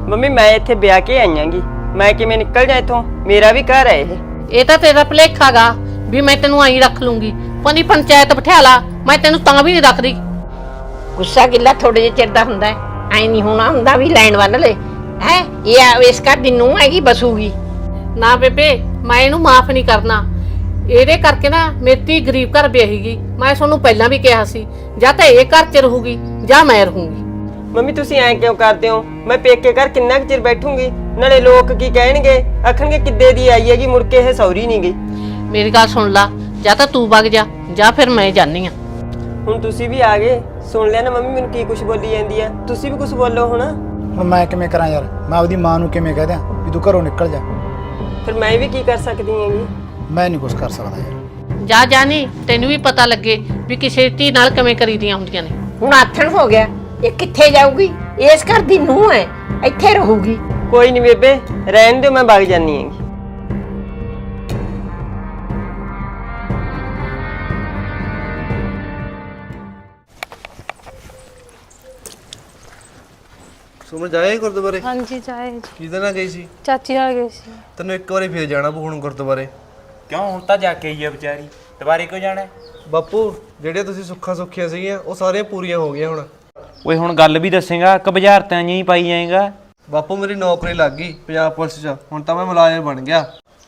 Speaker 5: ਮੰਮੀ ਮੈਂ ਇੱਥੇ ਵਿਆਹ ਕੇ ਆਈਆਂਗੀ ਮੈਂ ਕਿਵੇਂ ਨਿਕਲ ਜਾ ਇੱਥੋਂ? ਮੇਰਾ ਵੀ ਘਰ ਹੈ ਇਹ।
Speaker 4: ਇਹ ਤਾਂ ਤੇਰਾ ਭਲੇਖਾਗਾ ਵੀ ਮੈਂ ਤੈਨੂੰ ਆਈ ਰੱਖ ਲੂੰਗੀ। ਪਨੀ ਪੰਚਾਇਤ ਬਿਠਾ ਲਾ ਮੈਂ ਤੈਨੂੰ ਤਾਂ ਵੀ ਨਹੀਂ ਰੱਖਦੀ।
Speaker 3: ਗੁੱਸਾ ਗਿੱਲਾ ਥੋੜੇ ਜਿਹੇ ਚਿਰ ਦਾ ਹੁੰਦਾ ਹੈ। ਐ ਨਹੀਂ ਹੋਣਾ ਹੁੰਦਾ ਵੀ ਲੈਣ ਵੱਲ ਲੈ। ਹੈ ਇਹ ਆ- ਇਸ ਘਰ ਦੀ ਨੂੰ ਹੈਗੀ ਬਸੂਗੀ।
Speaker 4: ਨਾ ਬੇਬੇ ਮੈਂ ਇਹਨੂੰ ਮਾਫ ਨਹੀਂ ਕਰਨਾ। ਇਹਦੇ ਕਰਕੇ ਨਾ ਮੇਰੀ ਗਰੀਬ ਘਰ ਵਿਆਹੀਗੀ ਮੈਂ ਤੁਹਾਨੂੰ ਪਹਿਲਾਂ ਵੀ ਕਿਹਾ ਸੀ ਜਾਂ ਤਾਂ ਇਹ ਘਰ 'ਚ ਰਹੂਗੀ ਜਾਂ ਮੈਂ ਰਹੂੰਗੀ।
Speaker 5: ਮੰਮੀ ਤੁਸੀਂ ਐਂ ਕਿਉਂ ਕਰਦੇ ਹੋ? ਮੈਂ ਪੇਕੇ ਘਰ ਕਿੰਨਾ ਕੁ ਚਿਰ ਬੈਠੂੰਗੀ? ਨਾਲੇ ਲੋਕ ਕੀ ਕਹਿਣਗੇ? ਆਖਣਗੇ ਕਿੱਦੇ ਦੀ ਆਈ ਹੈਗੀ ਮੁੜ ਕੇ ਇਹ ਸੌਰੀ ਨਹੀਂ ਗਈ।
Speaker 4: ਮੇਰੀ ਗੱਲ ਸੁਣ ਲਾ ਜਾਂ ਤਾਂ ਤੂੰ ਵਗ ਜਾ ਜਾਂ ਫਿਰ ਮੈਂ ਜਾਨੀ ਆ
Speaker 5: ਹੁਣ ਤੁਸੀਂ ਵੀ ਆ ਗਏ। ਸੁਣ ਲਿਆ ਨਾ ਮੰਮੀ ਮੈਨੂੰ ਕੀ ਕੁਝ ਬੋਲੀ ਜਾਂਦੀ ਹੈ ਤੁਸੀਂ ਵੀ ਕੁਝ ਬੋਲੋ ਹੁਣ।
Speaker 1: ਹੁਣ ਮੈਂ ਕਿਵੇਂ ਕਰਾਂ ਯਾਰ? ਮੈਂ ਆਪਦੀ ਮਾਂ ਨੂੰ ਕਿਵੇਂ ਕਹਿ ਦਿਆਂ ਵੀ ਤੂੰ ਘਰੋਂ ਨਿਕਲ ਜਾ।
Speaker 5: ਫਿਰ ਮੈਂ ਵੀ ਕੀ ਕਰ ਸਕਦੀ ਹੈਗੀ?
Speaker 1: ਮੈਂ ਨਹੀਂ ਕੁਝ ਕਰ ਸਕਦਾ ਯਾਰ।
Speaker 4: ਜਾ ਜਾਨੀ ਤੈਨੂੰ ਵੀ ਪਤਾ ਲੱਗੇ ਵੀ ਕਿਸੇ ਧੀ ਨਾਲ ਕਿਵੇਂ ਕਰੀਦੀਆਂ ਹੁੰਦੀਆਂ ਨੇ।
Speaker 3: ਹੁਣ ਆਥਣ ਹੋ ਗਿਆ ਇਹ ਕਿੱਥੇ ਜਾਊਗੀ? ਇਸ ਘਰ ਦੀ ਨੂੰਹ ਹੈ ਇੱਥੇ ਰਹੂਗੀ।
Speaker 5: ਕੋਈ ਨਹੀਂ ਬੇਬੇ ਰਹਿਣ ਦਿਓ ਮੈਂ ਵਗ ਜਾਨੀ ਹੈਗੀ।
Speaker 6: ਸੁਮਨ ਜਾਏ ਗੁਰਦੁਆਰੇ?
Speaker 7: ਹਾਂਜੀ ਜਾਏ ਜੀ।
Speaker 6: ਕਿਹਦੇ ਨਾਲ ਗਈ ਸੀ?
Speaker 7: ਚਾਚੀ ਨਾਲ ਗਏ ਸੀ।
Speaker 6: ਤੈਨੂੰ ਇੱਕ ਵਾਰੀ ਫੇਰ ਜਾਣਾ ਪਊ ਹੁਣ ਗੁਰਦੁਆਰੇ।
Speaker 2: ਕਿਉਂ? ਹੁਣ ਤਾਂ ਜਾ ਕੇ ਆਈ ਆ ਵਿਚਾਰੀ। ਦੁਬਾਰੇ ਕਿਉਂ ਜਾਣਾ?
Speaker 6: ਬਾਪੂ ਜਿਹੜੀਆਂ ਤੁਸੀਂ ਸੁੱਖਾਂ ਸੁੱਖੀਆਂ ਸੀਗੀਆਂ ਉਹ ਸਾਰੀਆਂ ਪੂਰੀਆਂ ਹੋ ਗਈਆਂ ਹੁਣ।
Speaker 2: ਓਏ ਹੁਣ ਗੱਲ ਵੀ ਦੱਸੇਗਾ ਕਿ ਬੁਝਾਰਤਾਂ ਜੀ ਪਾਈ ਜਾਏਗਾ।
Speaker 6: ਬਾਪੂ ਮੇਰੀ ਨੌਕਰੀ ਲੱਗ ਗਈ ਪੰਜਾਬ ਪੁਲਿਸ 'ਚ। ਹੁਣ ਤਾਂ ਮੈਂ ਮੁਲਾਜ਼ਮ ਬਣ ਗਿਆ।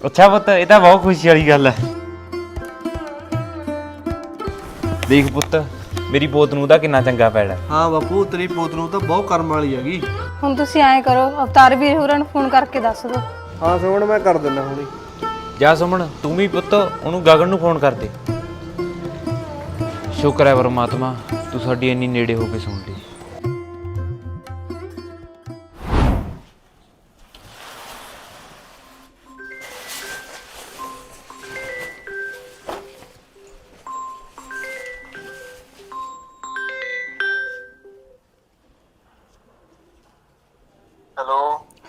Speaker 2: ਅੱਛਾ ਪੁੱਤ ਇਹ ਤਾਂ ਬਹੁਤ ਖੁਸ਼ੀ ਵਾਲੀ ਗੱਲ ਹੈ। ਦੇਖ ਪੁੱਤ ਮੇਰੀ ਪੋਤ ਨੂੰ ਦਾ ਕਿੰਨਾ ਚੰਗਾ ਪੈੜਾ।
Speaker 6: ਹਾਂ ਬਾਪੂ ਤੇਰੀ ਪੋਤ ਨੂੰ ਤਾਂ ਬਹੁਤ ਕਰਮ ਵਾਲੀ ਹੈਗੀ।
Speaker 7: ਹੁਣ ਤੁਸੀਂ ਐਂ ਕਰੋ ਅਵਤਾਰ ਵੀਰ ਹੋਰਾਂ ਨੂੰ ਫੋਨ ਕਰਕੇ ਦੱਸ ਦਿਓ।
Speaker 6: ਹਾਂ ਸੁਮਨ ਮੈਂ ਕਰ ਦਿੰਦਾ ਹੁਣੀ।
Speaker 2: ਜਾ ਸੁਮਣ ਤੂੰ ਵੀ ਪੁੱਤ ਉਹਨੂੰ ਗਗਨ ਨੂੰ ਫੋਨ ਕਰ ਦੇ। ਸ਼ੁਕਰ ਹੈ ਪਰਮਾਤਮਾ ਤੂੰ ਸਾਡੀ ਇੰਨੀ ਨੇੜੇ ਹੋ ਕੇ ਸੁਣ ਲਈ।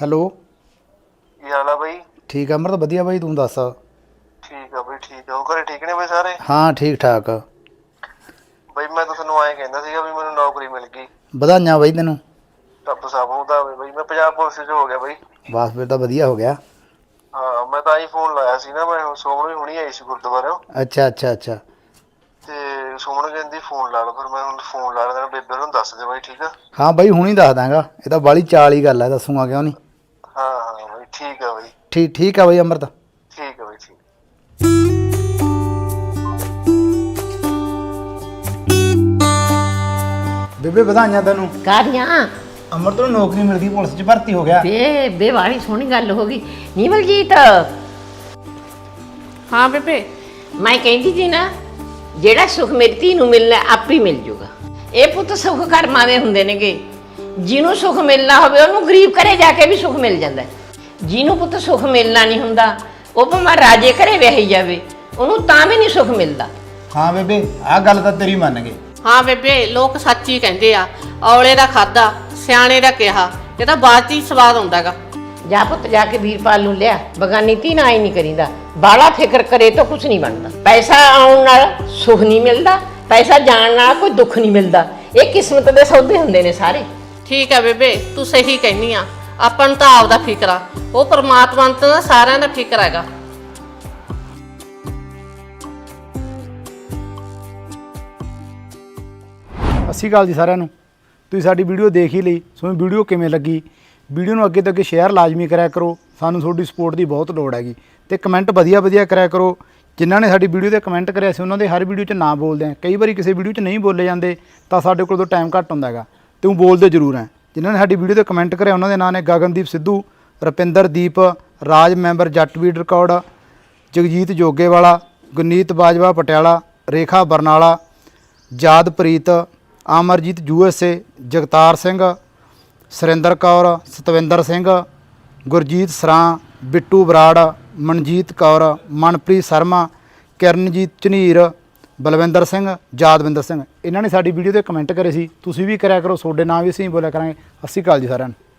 Speaker 6: ਹੈਲੋ
Speaker 1: ਠੀਕ ਆ ਅਮਰਤ? ਵਧੀਆ ਬਾਈ ਤੂੰ ਦੱਸ।
Speaker 6: ਠੀਕ ਆ ਬਾਈ ਠੀਕ ਆ। ਉਹ ਘਰੇ ਠੀਕ ਨੇ ਬਾਈ ਸਾਰੇ?
Speaker 1: ਹਾਂ ਠੀਕ ਠਾਕ।
Speaker 6: ਬਾਈ ਮੈਂ ਤਾਂ ਤੁਹਾਨੂੰ ਐਂ ਕਹਿੰਦਾ ਸੀਗਾ ਵੀ ਮੈਨੂੰ ਨੌਕਰੀ ਮਿਲ ਗਈ।
Speaker 1: ਵਧਾਈਆਂ ਬਾਈ ਤੈਨੂੰ।
Speaker 6: ਰੱਬ ਸਭ ਨੂੰ ਦਾ ਬਾਈ। ਮੈਂ ਪੰਜਾਬ ਪੁਲਿਸ 'ਚ ਹੋ ਗਿਆ ਬਾਈ।
Speaker 1: ਬਸ ਫਿਰ ਤਾਂ ਵਧੀਆ ਹੋ ਗਿਆ।
Speaker 6: ਹਾਂ ਮੈਂ ਤਾਂ ਆਈ ਫੋਨ ਲਾਇਆ ਸੀ ਨਾ ਮੈਂ ਸੋਮਨ ਵੀ ਹੁਣੀ ਆਈ ਸੀ ਗੁਰਦੁਆਰੇ
Speaker 1: ਅੱਛਾ ਅੱਛਾ ਅੱਛਾ।
Speaker 6: ਤੇ ਸੋਮਨ ਕਹਿੰਦੀ ਫੋਨ ਲਾ ਲਓ। ਫਿਰ ਮੈਂ ਹੁਣ ਫੋਨ ਲਾ ਲਿਆ ਬੇਬੇ ਨੂੰ ਦੱਸ ਦੇ ਬਾਈ ਠੀਕ ਆ?
Speaker 1: ਹਾਂ ਬਾਈ ਹੁਣੀ ਦੱਸ ਦਾਂਗਾ। ਇਹ ਤਾਂ ਬਾਲੀ ਚਾਲ ਹੀ ਗੱਲ ਹੈ ਦੱਸੂਗਾ ਕਿਉਂ ਨਹੀਂ
Speaker 6: ਹਾਂ ਹਾਂ ਬਾਈ ਠੀਕ ਆ ਬਾਈ।
Speaker 1: ਠੀਕ ਠੀਕ ਆ ਬਾਈ ਅਮਰਤ।
Speaker 6: ਠੀਕ ਆ ਬਾਈ ਠੀਕ।
Speaker 1: ਬੇਬੇ ਵਧਾਈਆਂ ਤੈਨੂੰ।
Speaker 3: ਕਾਦੀਆਂ
Speaker 1: ਅਮਰਤ ਨੂੰ ਨੌਕਰੀ ਮਿਲ ਗਈ ਪੁਲਿਸ 'ਚ ਭਰਤੀ ਹੋ ਗਿਆ।
Speaker 3: ਬੇ ਬੇ ਵਾਲੀ ਸੋਹਣੀ ਗੱਲ ਹੋ ਗਈ। ਨੀਮਲਜੀਤ
Speaker 4: ਹਾਂ ਬੇਬੇ।
Speaker 3: ਮੈਂ ਕਹਿੰਦੀ ਸੀ ਨਾ ਜਿਹੜਾ ਸੁਖ ਮੇਰੀ ਧੀ ਨੂੰ ਮਿਲਣਾ ਆਪੇ ਹੀ ਮਿਲ ਜੂਗਾ। ਇਹ ਪੁੱਤ ਸੁਖ ਕਰਮਾਂ ਹੁੰਦੇ ਨੇਗੇ। ਜਿਹਨੂੰ ਸੁਖ ਮਿਲਣਾ ਹੋਵੇ ਉਹਨੂੰ ਗਰੀਬ ਘਰੇ ਜਾ ਕੇ ਵੀ ਸੁਖ ਮਿਲ ਜਾਂਦਾ। ਹੈ। ਜਿਹਨੂੰ ਪੁੱਤ ਸੁਖ ਮਿਲਣਾ ਨਹੀਂ ਹੁੰਦਾ ਉਹ ਭਾਵੇਂ ਰਾਜੇ ਘਰੇ ਵਿਆਹੀ ਜਾਵੇ ਉਹਨੂੰ ਤਾਂ ਵੀ ਨਹੀਂ ਸੁਖ ਮਿਲਦਾ।
Speaker 1: ਹਾਂ ਬੇਬੇ ਆਹ ਗੱਲ ਤਾਂ ਤੇਰੀ ਮੰਨ ਗਏ
Speaker 4: ਹਾਂ ਬੇਬੇ ਲੋਕ ਸੱਚ ਹੀ ਕਹਿੰਦੇ ਆ ਔਲੇ ਦਾ ਖਾਦਾ ਸਿਆਣੇ ਦਾ ਕਿਹਾ ਇਹ ਤਾਂ ਬਾਅਦ 'ਚ ਹੀ ਸਵਾਦ ਆਉਂਦਾਗਾ।
Speaker 3: ਜਾ ਪੁੱਤ ਜਾ ਕੇ ਵੀਰਪਾਲ ਨੂੰ ਲਿਆ ਬਗਾਨੀ ਧੀ ਨਾਲ ਹੀ ਨਹੀਂ ਕਰੀਦਾ। ਬਾਲਾ ਫਿਕਰ ਕਰੇ ਤਾਂ ਕੁਝ ਨਹੀਂ ਬਣਦਾ। ਪੈਸਾ ਆਉਣ ਨਾਲ ਸੁਖ ਨਹੀਂ ਮਿਲਦਾ ਪੈਸਾ ਜਾਣ ਨਾਲ ਕੋਈ ਦੁੱਖ ਨਹੀਂ ਮਿਲਦਾ। ਇਹ ਕਿਸਮਤ ਦੇ ਸੌਦੇ ਹੁੰਦੇ ਨੇ ਸਾਰੇ।
Speaker 4: ਠੀਕ ਆ ਬੇਬੇ ਤੂੰ ਸਹੀ ਕਹਿੰਨੀ ਆ। ਆਪਾਂ ਨੂੰ ਤਾਂ ਆਪਦਾ ਫਿਕਰ ਆ। ਉਹ ਪਰਮਾਤਮਾ ਨੂੰ ਤਾਂ ਸਾਰਿਆਂ ਦਾ ਫਿਕਰ ਹੈਗਾ।
Speaker 1: ਸਤਿ ਸ਼੍ਰੀ ਅਕਾਲ ਜੀ ਸਾਰਿਆਂ ਨੂੰ। ਤੁਸੀਂ ਸਾਡੀ ਵੀਡੀਓ ਦੇਖ ਹੀ ਲਈ। ਤੁਹਾਨੂੰ ਵੀਡੀਓ ਕਿਵੇਂ ਲੱਗੀ? ਵੀਡੀਓ ਨੂੰ ਅੱਗੇ ਤੋਂ ਅੱਗੇ ਸ਼ੇਅਰ ਲਾਜ਼ਮੀ ਕਰਿਆ ਕਰੋ। ਸਾਨੂੰ ਤੁਹਾਡੀ ਸਪੋਰਟ ਦੀ ਬਹੁਤ ਲੋੜ ਹੈਗੀ। ਤੇ ਕਮੈਂਟ ਵਧੀਆ ਵਧੀਆ ਕਰਿਆ ਕਰੋ। ਜਿਨ੍ਹਾਂ ਨੇ ਸਾਡੀ ਵੀਡੀਓ ਤੇ ਕਮੈਂਟ ਕਰਿਆ ਸੀ, ਉਹਨਾਂ ਦੇ ਹਰ ਵੀਡੀਓ 'ਚ ਨਾਂ ਬੋਲਦੇ ਆ। ਕਈ ਵਾਰੀ ਕਿਸੇ ਵੀਡੀਓ 'ਚ ਨਹੀਂ ਬੋਲੇ ਜਾਂਦੇ, ਤਾਂ ਸਾਡੇ ਕੋਲ ਤੋਂ ਟਾਈਮ ਘੱਟ ਹੁੰਦਾ ਹੈਗਾ। ਤੇ ਉਹ ਬੋਲਦੇ ਜ਼ਰੂਰ ਹੈ ਜਿਨ੍ਹਾਂ ਨੇ ਸਾਡੀ ਵੀਡੀਓ ਤੇ ਕਮੈਂਟ ਕਰਿਆ, ਉਹਨਾਂ ਦੇ ਨਾਂ ਨੇ ਗਗਨਦੀਪ ਸਿੱਧੂ ਰੁਪਿੰਦਰਦੀਪ ਰਾਜ ਮੈਂਬਰ ਜੱਟਵੀਡ ਰਿਕਾਰਡ, ਜਗਜੀਤ ਜੋਗੇਵਾਲਾ, ਗੁਰਨੀਤ ਬਾਜਵਾ ਪਟਿਆਲਾ, ਰੇਖਾ ਬਰਨਾਲਾ, ਜਾਦਪ੍ਰੀਤ ਅਮਰਜੀਤ ਯੂਐਸਏ ਜਗਤਾਰ ਸਿੰਘ, ਸੁਰਿੰਦਰ ਕੌਰ, ਸਤਵਿੰਦਰ ਸਿੰਘ, ਗੁਰਜੀਤ ਸਰਾਂ, ਬਿੱਟੂ ਬਰਾੜ, ਮਨਜੀਤ ਕੌਰ, ਮਨਪ੍ਰੀਤ ਸ਼ਰਮਾ, ਕਿਰਨਜੀਤ ਝਨੀਰ ਬਲਵਿੰਦਰ ਸਿੰਘ ਯਾਦਵਿੰਦਰ ਸਿੰਘ। ਇਹਨਾਂ ਨੇ ਸਾਡੀ ਵੀਡੀਓ ਤੇ ਕਮੈਂਟ ਕਰੇ ਸੀ। ਤੁਸੀਂ ਵੀ ਕਰਿਆ ਕਰੋ ਤੁਹਾਡੇ ਨਾਮ ਵੀ ਅਸੀਂ ਬੋਲਿਆ ਕਰਾਂਗੇ। ਸਤਿ ਸ਼੍ਰੀ ਅਕਾਲ ਜੀ ਸਾਰਿਆਂ ਨੂੰ।